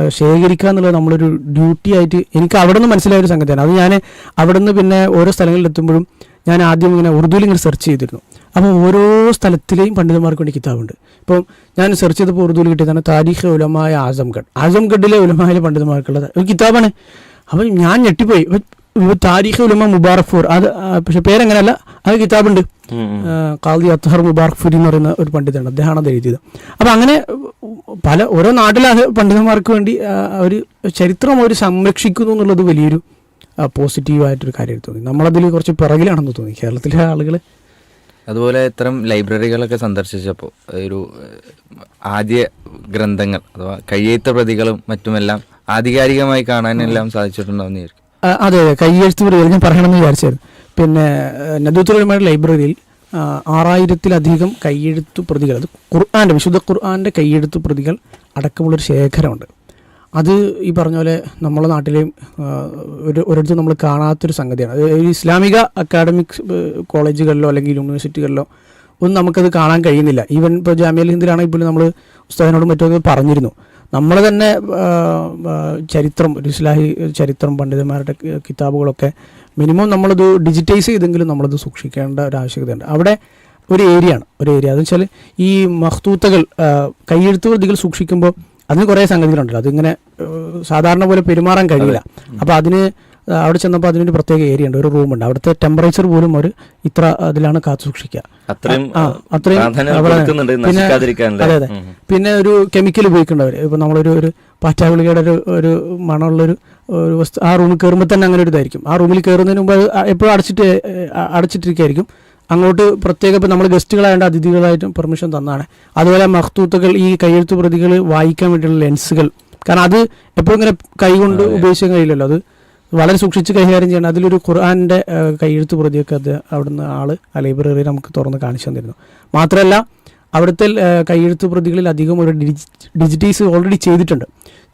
ശേഖരിക്കുക എന്നുള്ളത് നമ്മളൊരു ഡ്യൂട്ടി ആയിട്ട് എനിക്ക് അവിടെ നിന്ന് മനസ്സിലായ ഒരു സംഗതിയാണ്. അത് ഞാൻ അവിടെ നിന്ന് പിന്നെ ഓരോ സ്ഥലങ്ങളിൽ എത്തുമ്പോഴും ഞാൻ ആദ്യം ഇങ്ങനെ ഉറുദുവിൽ ഇങ്ങനെ സെർച്ച് ചെയ്തിരുന്നു. അപ്പോൾ ഓരോ സ്ഥലത്തിലെയും പണ്ഡിതന്മാർക്ക് വേണ്ടി കിതാബുണ്ട്. ഇപ്പം ഞാൻ സെർച്ച് ചെയ്തപ്പോൾ ഉറുദുവിൽ കിട്ടിയതാണ് താരിഖ് ഉലമായ ആസംഗഡ്. ആസംഗഡിലെ ഉലമായ പണ്ഡിതന്മാർക്കുള്ള ഒരു കിതാബാണ്. അപ്പം ഞാൻ ഞെട്ടിപ്പോയി. താരിഖ് ഉലമ മുബാറഫൂർ അത് പക്ഷെ പേരെങ്ങനെയല്ല അത് കിതാബുണ്ട്. കാദി അത്തഹർ ആ, മുബാറക് ഫുരി എന്ന് പറയുന്ന ഒരു പണ്ഡിതനാണ് അദ്ദേഹമാണ് അത് എഴുതിയത്. അപ്പം അങ്ങനെ പല ഓരോ നാട്ടിലെ പണ്ഡിതന്മാർക്ക് വേണ്ടി ഒരു ചരിത്രം അവർ സംരക്ഷിക്കുന്നു എന്നുള്ളത് വലിയൊരു പോസിറ്റീവായിട്ടൊരു കാര്യം തോന്നി. നമ്മളതിൽ കുറച്ച് പിറകിലാണെന്ന് തോന്നി. കേരളത്തിലെ ആളുകൾ അതുപോലെ ഇത്തരം ലൈബ്രറികളൊക്കെ സന്ദർശിച്ചപ്പോൾ ഒരു ആദ്യ ഗ്രന്ഥങ്ങൾ അഥവാ കയ്യേറ്റ പ്രതികളും മറ്റുമെല്ലാം ആധികാരികമായി കാണാനെല്ലാം സാധിച്ചിട്ടുണ്ടാവുന്ന അതെ അതെ. കയ്യെഴുത്ത് പ്രതികൾ ഞാൻ പറയണമെന്ന് വിചാരിച്ചായിരുന്നു. പിന്നെ നദൂത്തുലമയുടെ ലൈബ്രറിയിൽ ആറായിരത്തിലധികം കയ്യെഴുത്തു പ്രതികൾ അത് ഖുർആാന്റെ വിശുദ്ധ ഖുർആാന്റെ കയ്യെഴുത്തു പ്രതികൾ അടക്കമുള്ളൊരു ശേഖരമുണ്ട്. അത് ഈ പറഞ്ഞ പോലെ നമ്മളെ നാട്ടിലെയും ഒരു ഒരിടത്തും നമ്മൾ കാണാത്തൊരു സംഗതിയാണ്. അത് ഒരു ഇസ്ലാമിക അക്കാഡമിക് കോളേജുകളിലോ അല്ലെങ്കിൽ യൂണിവേഴ്സിറ്റികളിലോ ഒന്നും നമുക്കത് കാണാൻ കഴിയുന്നില്ല. ഈവൻ ഇപ്പോൾ ജാമ്യൽ ഹിന്ദിലാണെങ്കിൽ പോലും നമ്മൾ ഉസ്താദിനോട് മറ്റൊക്കെ പറഞ്ഞിരുന്നു. നമ്മൾ തന്നെ ചരിത്രം ഒരു ഇസ്ലാഹി ചരിത്രം പണ്ഡിതന്മാരുടെ കിതാബുകളൊക്കെ മിനിമം നമ്മളത് ഡിജിറ്റൈസ് ചെയ്തെങ്കിലും നമ്മളത് സൂക്ഷിക്കേണ്ട ഒരു ആവശ്യകതയുണ്ട്. അവിടെ ഒരു ഏരിയ ആണ് ഒരു ഏരിയ. അതെന്ന് വെച്ചാൽ ഈ മഹ്തൂത്തകൾ പ്രതികൾ സൂക്ഷിക്കുമ്പോൾ അതിന് കുറേ സംഗതികളുണ്ടല്ലോ. അതിങ്ങനെ സാധാരണ പോലെ പെരുമാറാൻ കഴിയില്ല. അപ്പോൾ അതിന് അവിടെ ചെന്നപ്പോൾ അതിനൊരു പ്രത്യേക ഏരിയ ഉണ്ട് ഒരു റൂമുണ്ട് അവിടുത്തെ ടെമ്പറേച്ചർ പോലും അവർ ഇത്ര അതിലാണ് കാത്തു സൂക്ഷിക്കുക. അത്രയും പിന്നെ- അതെ അതെ. പിന്നെ ഒരു കെമിക്കൽ ഉപയോഗിക്കേണ്ടവർ ഇപ്പം നമ്മളൊരു ഒരു പാറ്റാഗുളികയുടെ ഒരു ഒരു മണമുള്ളൊരു ഒരു വസ്തു ആ റൂമിൽ കയറുമ്പോൾ തന്നെ അങ്ങനെ ഒരു ഇതായിരിക്കും. ആ റൂമിൽ കയറുന്നതിന് മുമ്പ് എപ്പോഴും അടച്ചിട്ട് അടച്ചിട്ടിരിക്കായിരിക്കും. അടച്ചിട്ടിരിക്കുകയായിരിക്കും അങ്ങോട്ട് പ്രത്യേക ഇപ്പം നമ്മൾ ഗസ്റ്റുകളായതുകൊണ്ട് അതിഥികളായിട്ടും പെർമിഷൻ തന്നാണ്. അതുപോലെ മഹത്തൂത്തുകൾ ഈ കയ്യെഴുത്ത് പ്രതികൾ വായിക്കാൻ വേണ്ടിയുള്ള ലെൻസുകൾ കാരണം അത് എപ്പോഴും ഇങ്ങനെ കൈകൊണ്ട് ഉപയോഗിക്കാൻ കഴിയില്ലല്ലോ. അത് വളരെ സൂക്ഷിച്ച് കൈകാര്യം ചെയ്യണം. അതിലൊരു ഖുർആാന്റെ കൈയെഴുത്ത് പ്രതിയൊക്കെ അത് അവിടുന്ന് ആൾ ആ ലൈബ്രറി നമുക്ക് തുറന്ന് കാണിച്ചു തന്നിരുന്നു. മാത്രമല്ല അവിടുത്തെ കൈയെഴുത്ത് പ്രതികളിൽ അധികം ഒരു ഡിജി- ഡിജിറ്റൈസ് ഓൾറെഡി ചെയ്തിട്ടുണ്ട്.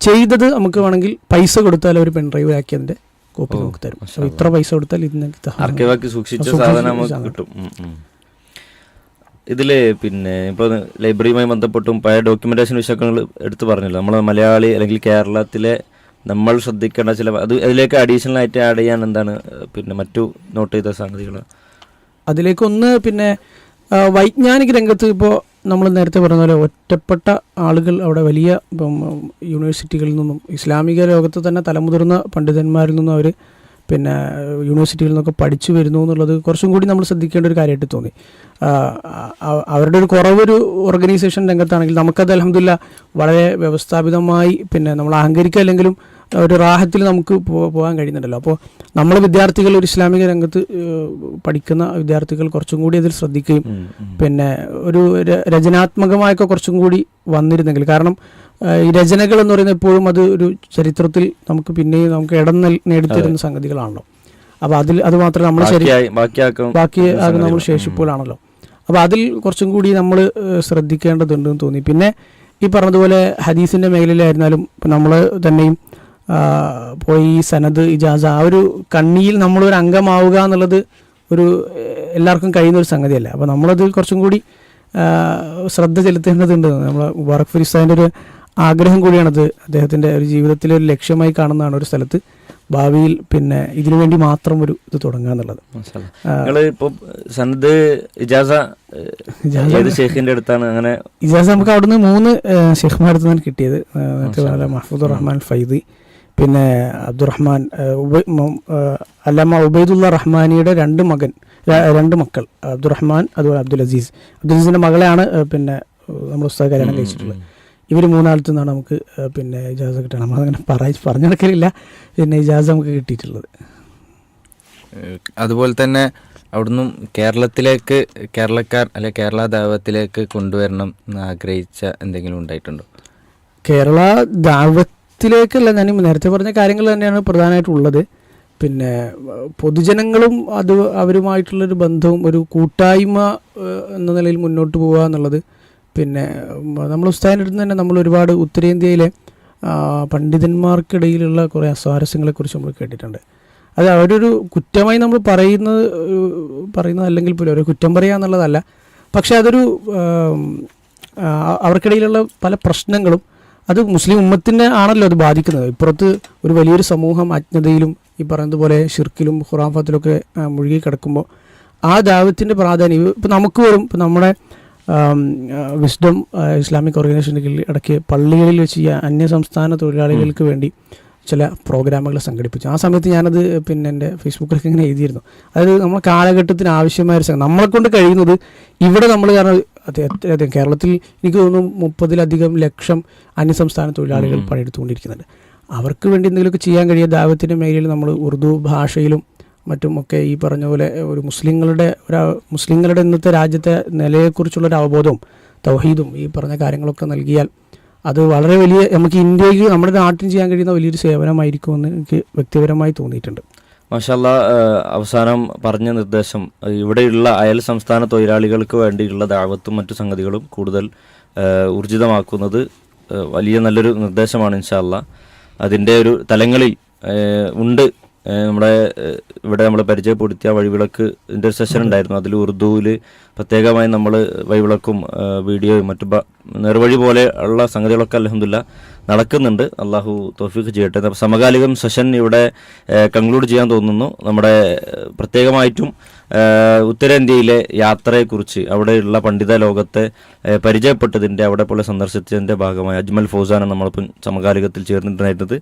ചെയ്തത് നമുക്ക് വേണമെങ്കിൽ പൈസ കൊടുത്താൽ ഒരു പെൻഡ്രൈവ് ആക്കി അതിന്റെ കോപ്പി നമുക്ക് തരും. അപ്പോൾ ഇത്ര പൈസ കൊടുത്താൽ ഇതിന് സൂക്ഷിച്ച സൂക്ഷിച്ച സാധനം നമുക്ക് കിട്ടും. ഇതിൽ പിന്നെ ഇപ്പോൾ ലൈബ്രറിയുമായി ബന്ധപ്പെട്ടും പഴയ ഡോക്യുമെന്റേഷൻ വിഷയങ്ങൾ എടുത്തു പറഞ്ഞല്ലോ. നമ്മൾ മലയാളി അല്ലെങ്കിൽ കേരളത്തിലെ നമ്മൾ ശ്രദ്ധിക്കേണ്ട ചില അത് അതിലേക്ക് അഡീഷണൽ ആയിട്ട് ആഡ് ചെയ്യാൻ എന്താണ് പിന്നെ മറ്റു നോട്ട് ചെയ്ത സംഗതികൾ? അതിലേക്കൊന്ന് പിന്നെ വൈജ്ഞാനിക രംഗത്ത് ഇപ്പോൾ നമ്മൾ നേരത്തെ പറഞ്ഞ പോലെ ഒറ്റപ്പെട്ട ആളുകൾ അവിടെ വലിയ ഇപ്പം യൂണിവേഴ്സിറ്റികളിൽ നിന്നും ഇസ്ലാമിക ലോകത്ത് തന്നെ തലമുതിർന്ന പണ്ഡിതന്മാരിൽ നിന്നും അവർ പിന്നെ യൂണിവേഴ്സിറ്റിയിൽ നിന്നൊക്കെ പഠിച്ചു വരുന്നു എന്നുള്ളത് കുറച്ചും കൂടി നമ്മൾ ശ്രദ്ധിക്കേണ്ട ഒരു കാര്യമായിട്ട് തോന്നി. അവരുടെ ഒരു കുറവൊരു ഓർഗനൈസേഷൻ രംഗത്താണെങ്കിൽ നമുക്കത് അലഹമില്ല വളരെ വ്യവസ്ഥാപിതമായി പിന്നെ നമ്മൾ അഹങ്കരിക്കുക അല്ലെങ്കിലും ഒരു റാഹത്തിൽ നമുക്ക് പോകാൻ കഴിയുന്നുണ്ടല്ലോ. അപ്പോൾ നമ്മൾ വിദ്യാർത്ഥികൾ ഒരു ഇസ്ലാമിക രംഗത്ത് പഠിക്കുന്ന വിദ്യാർത്ഥികൾ കുറച്ചും കൂടി അതിൽ ശ്രദ്ധിക്കുകയും പിന്നെ ഒരു രചനാത്മകമായൊക്കെ കുറച്ചും കൂടി വന്നിരുന്നെങ്കിൽ കാരണം ഈ രചനകൾ എന്ന് പറയുന്നത് എപ്പോഴും അത് ഒരു ചരിത്രത്തിൽ നമുക്ക് പിന്നെയും നമുക്ക് ഇടം നേടിത്തരുന്ന സംഗതികളാണല്ലോ. അപ്പോൾ അതിൽ അത് മാത്രമേ നമ്മൾ ശരി ബാക്കി അത് നമ്മൾ ശേഷിപ്പോഴാണല്ലോ അപ്പോൾ അതിൽ കുറച്ചും കൂടി നമ്മൾ ശ്രദ്ധിക്കേണ്ടതുണ്ടെന്ന് തോന്നി. പിന്നെ ഈ പറഞ്ഞതുപോലെ ഹദീസിന്റെ മേഖലയിലായിരുന്നാലും നമ്മൾ തന്നെയും പോയി സനദ് ഇജാസ ആ ഒരു കണ്ണിയിൽ നമ്മളൊരു അംഗമാവുക എന്നുള്ളത് ഒരു എല്ലാവർക്കും കഴിയുന്ന ഒരു സംഗതിയല്ല. അപ്പോൾ നമ്മളത് കുറച്ചും കൂടി ശ്രദ്ധ ചെലുത്തേണ്ടതുണ്ട്. നമ്മൾ മുബാറക് ഫിരിസ്താന്റെ ഒരു ആഗ്രഹം കൂടിയാണത്. അദ്ദേഹത്തിന്റെ ഒരു ജീവിതത്തിലെ ഒരു ലക്ഷ്യമായി കാണുന്നതാണ് ഒരു സ്ഥലത്ത്. ഭാവിയിൽ പിന്നെ ഇതിനു വേണ്ടി മാത്രം ഒരു ഇത് തുടങ്ങുക എന്നുള്ളത്. നിങ്ങൾ സനദ് ഇജാസ ഏത് അടുത്താണ് അങ്ങനെ ഇജാസ് നമുക്ക് അവിടുന്ന് മൂന്ന് ഷെയ്ഖ്മാരത്ത് അടുത്താണ് കിട്ടിയത്. മഹഫൂദ് റഹ്മാൻ ഫൈദി. പിന്നെ അബ്ദുറഹ്മാൻ അല്ലാമ ഉബൈദുള്ള റഹ്മാനിയുടെ രണ്ട് മകൻ രണ്ട് മക്കൾ അബ്ദുറഹ്മാൻ അതുപോലെ അബ്ദുൽ അസീസ് അബ്ദുൽ അസീസിന്റെ മകളെയാണ് പിന്നെ നമ്മൾ ഉസ്താദ് കല്യാണം കഴിച്ചിട്ടുള്ളത്. ഇവർ മൂന്നാളത്തു നിന്നാണ് നമുക്ക് പിന്നെ ഇജാസ കിട്ടണം. നമ്മളങ്ങനെ പറയ പറഞ്ഞു നടക്കലില്ല. പിന്നെ ഇജാസ നമുക്ക് കിട്ടിയിട്ടുള്ളത്. അതുപോലെ തന്നെ അവിടുന്ന് കേരളത്തിലേക്ക് കേരളക്കാർ അല്ലെ കേരള ദൈവത്തിലേക്ക് കൊണ്ടുവരണം എന്ന് ആഗ്രഹിച്ച എന്തെങ്കിലും ഉണ്ടായിട്ടുണ്ടോ? കേരള ദാവത്തിലേക്കല്ല ഞാൻ നേരത്തെ പറഞ്ഞ കാര്യങ്ങൾ തന്നെയാണ് പ്രധാനമായിട്ടുള്ളത്. പിന്നെ പൊതുജനങ്ങളും അത് അവരുമായിട്ടുള്ളൊരു ബന്ധവും ഒരു കൂട്ടായ്മ എന്ന നിലയിൽ മുന്നോട്ട് പോവുക എന്നുള്ളത്. പിന്നെ നമ്മൾ ഉസ്താദിന്റെ അടുത്ത് തന്നെ നമ്മൾ ഒരുപാട് ഉത്തരേന്ത്യയിലെ പണ്ഡിതന്മാർക്കിടയിലുള്ള കുറേ അസ്വാരസ്യങ്ങളെക്കുറിച്ച് നമ്മൾ കേട്ടിട്ടുണ്ട്. അത് അവരൊരു കുറ്റമായി നമ്മൾ പറയുന്നത് പറയുന്നത് അല്ലെങ്കിൽ പോലും അവരെ കുറ്റം പറയുക എന്നുള്ളതല്ല. പക്ഷെ അതൊരു അവർക്കിടയിലുള്ള പല പ്രശ്നങ്ങളും അത് മുസ്ലിം ഉമ്മത്തിനെ ആണല്ലോ അത് ബാധിക്കുന്നത്. ഇപ്പുറത്ത് ഒരു വലിയൊരു സമൂഹം അജ്ഞതയിലും ഈ പറയുന്നതുപോലെ ഷിർക്കിലും ഖുറാഫത്തിലൊക്കെ ആ, മുഴുകി കിടക്കുമ്പോൾ ആ ദാവത്തിന്റെ പ്രാധാന്യം ഇപ്പം നമുക്ക് വരും ഇപ്പം നമ്മുടെ വിസ്ഡം ഇസ്ലാമിക് ഓർഗനൈസേഷന്റെ കീഴിൽ ഇടയ്ക്ക് പള്ളികളിൽ വെച്ച് ഈ അന്യ സംസ്ഥാന തൊഴിലാളികൾക്ക് വേണ്ടി ചില പ്രോഗ്രാമുകൾ സംഘടിപ്പിച്ചു. ആ സമയത്ത് ഞാനത് പിന്നെ എന്റെ ഫേസ്ബുക്കിലൊക്കെ ഇങ്ങനെ എഴുതിയിരുന്നു. അതായത് നമ്മുടെ കാലഘട്ടത്തിന് ആവശ്യമായ ഒരു സംഘം നമ്മളെ കൊണ്ട് കഴിയുന്നത് ഇവിടെ നമ്മൾ കാരണം അതെ അതെ, അതെ കേരളത്തിൽ എനിക്ക് തോന്നുന്നു മുപ്പതിലധികം ലക്ഷം അന്യസംസ്ഥാന തൊഴിലാളികൾ പണിയെടുത്തുകൊണ്ടിരിക്കുന്നുണ്ട്. അവർക്ക് വേണ്ടി എന്തെങ്കിലുമൊക്കെ ചെയ്യാൻ കഴിയുക ദാവത്തിന്റെ മേഖലയിൽ നമ്മൾ ഉറുദു ഭാഷയിലും മറ്റുമൊക്കെ ഈ പറഞ്ഞ പോലെ ഒരു മുസ്ലിങ്ങളുടെ ഒരു മുസ്ലിങ്ങളുടെ ഇന്നത്തെ രാജ്യത്തെ നിലയെക്കുറിച്ചുള്ള ഒരു അവബോധവും തൗഹീദും ഈ പറഞ്ഞ കാര്യങ്ങളൊക്കെ നൽകിയാൽ അത് വളരെ വലിയ നമുക്ക് ഇന്ത്യയ്ക്ക് നമ്മുടെ നാട്ടിൽ ചെയ്യാൻ കഴിയുന്ന വലിയൊരു സേവനമായിരിക്കുമെന്ന് എനിക്ക് വ്യക്തിപരമായി തോന്നിയിട്ടുണ്ട്. മാഷല്ല അവസാനം പറഞ്ഞ നിർദ്ദേശം ഇവിടെയുള്ള അയൽ സംസ്ഥാന തൊഴിലാളികൾക്ക് വേണ്ടിയുള്ള ദാവത്തും മറ്റു സംഗതികളും കൂടുതൽ ഊർജിതമാക്കുന്നത് വലിയ നല്ലൊരു നിർദ്ദേശമാണ് ഇൻഷാല്ല അതിന്റെ ഒരു തലങ്ങളിൽ ഉണ്ട് നമ്മുടെ ഇവിടെ നമ്മൾ പരിചയപ്പെടുത്തിയ വഴിവിളക്ക് ഒരു സെഷൻ ഉണ്ടായിരുന്നു. അതിൽ ഉറുദുവിൽ പ്രത്യേകമായി നമ്മൾ വഴിവിളക്കും വീഡിയോയും മറ്റു നേർവഴി പോലെ ഉള്ള സംഗതികളൊക്കെ അലഹമില്ല നടക്കുന്നുണ്ട്. അള്ളാഹു തോഫിക്ക് ചെയ്യട്ടെ. സമകാലികം സെഷൻ ഇവിടെ കൺക്ലൂഡ് ചെയ്യാൻ തോന്നുന്നു. നമ്മുടെ പ്രത്യേകമായിട്ടും ഉത്തരേന്ത്യയിലെ യാത്രയെക്കുറിച്ച് അവിടെയുള്ള പണ്ഡിത ലോകത്തെ പരിചയപ്പെട്ടതിന്റെ അവിടെ പോലെ സന്ദർശിച്ചതിന്റെ ഭാഗമായി അജ്മൽ ഫൗസാനാണ് നമ്മളിപ്പം സമകാലികത്തിൽ ചേർന്നിട്ടുണ്ടായിരുന്നത്.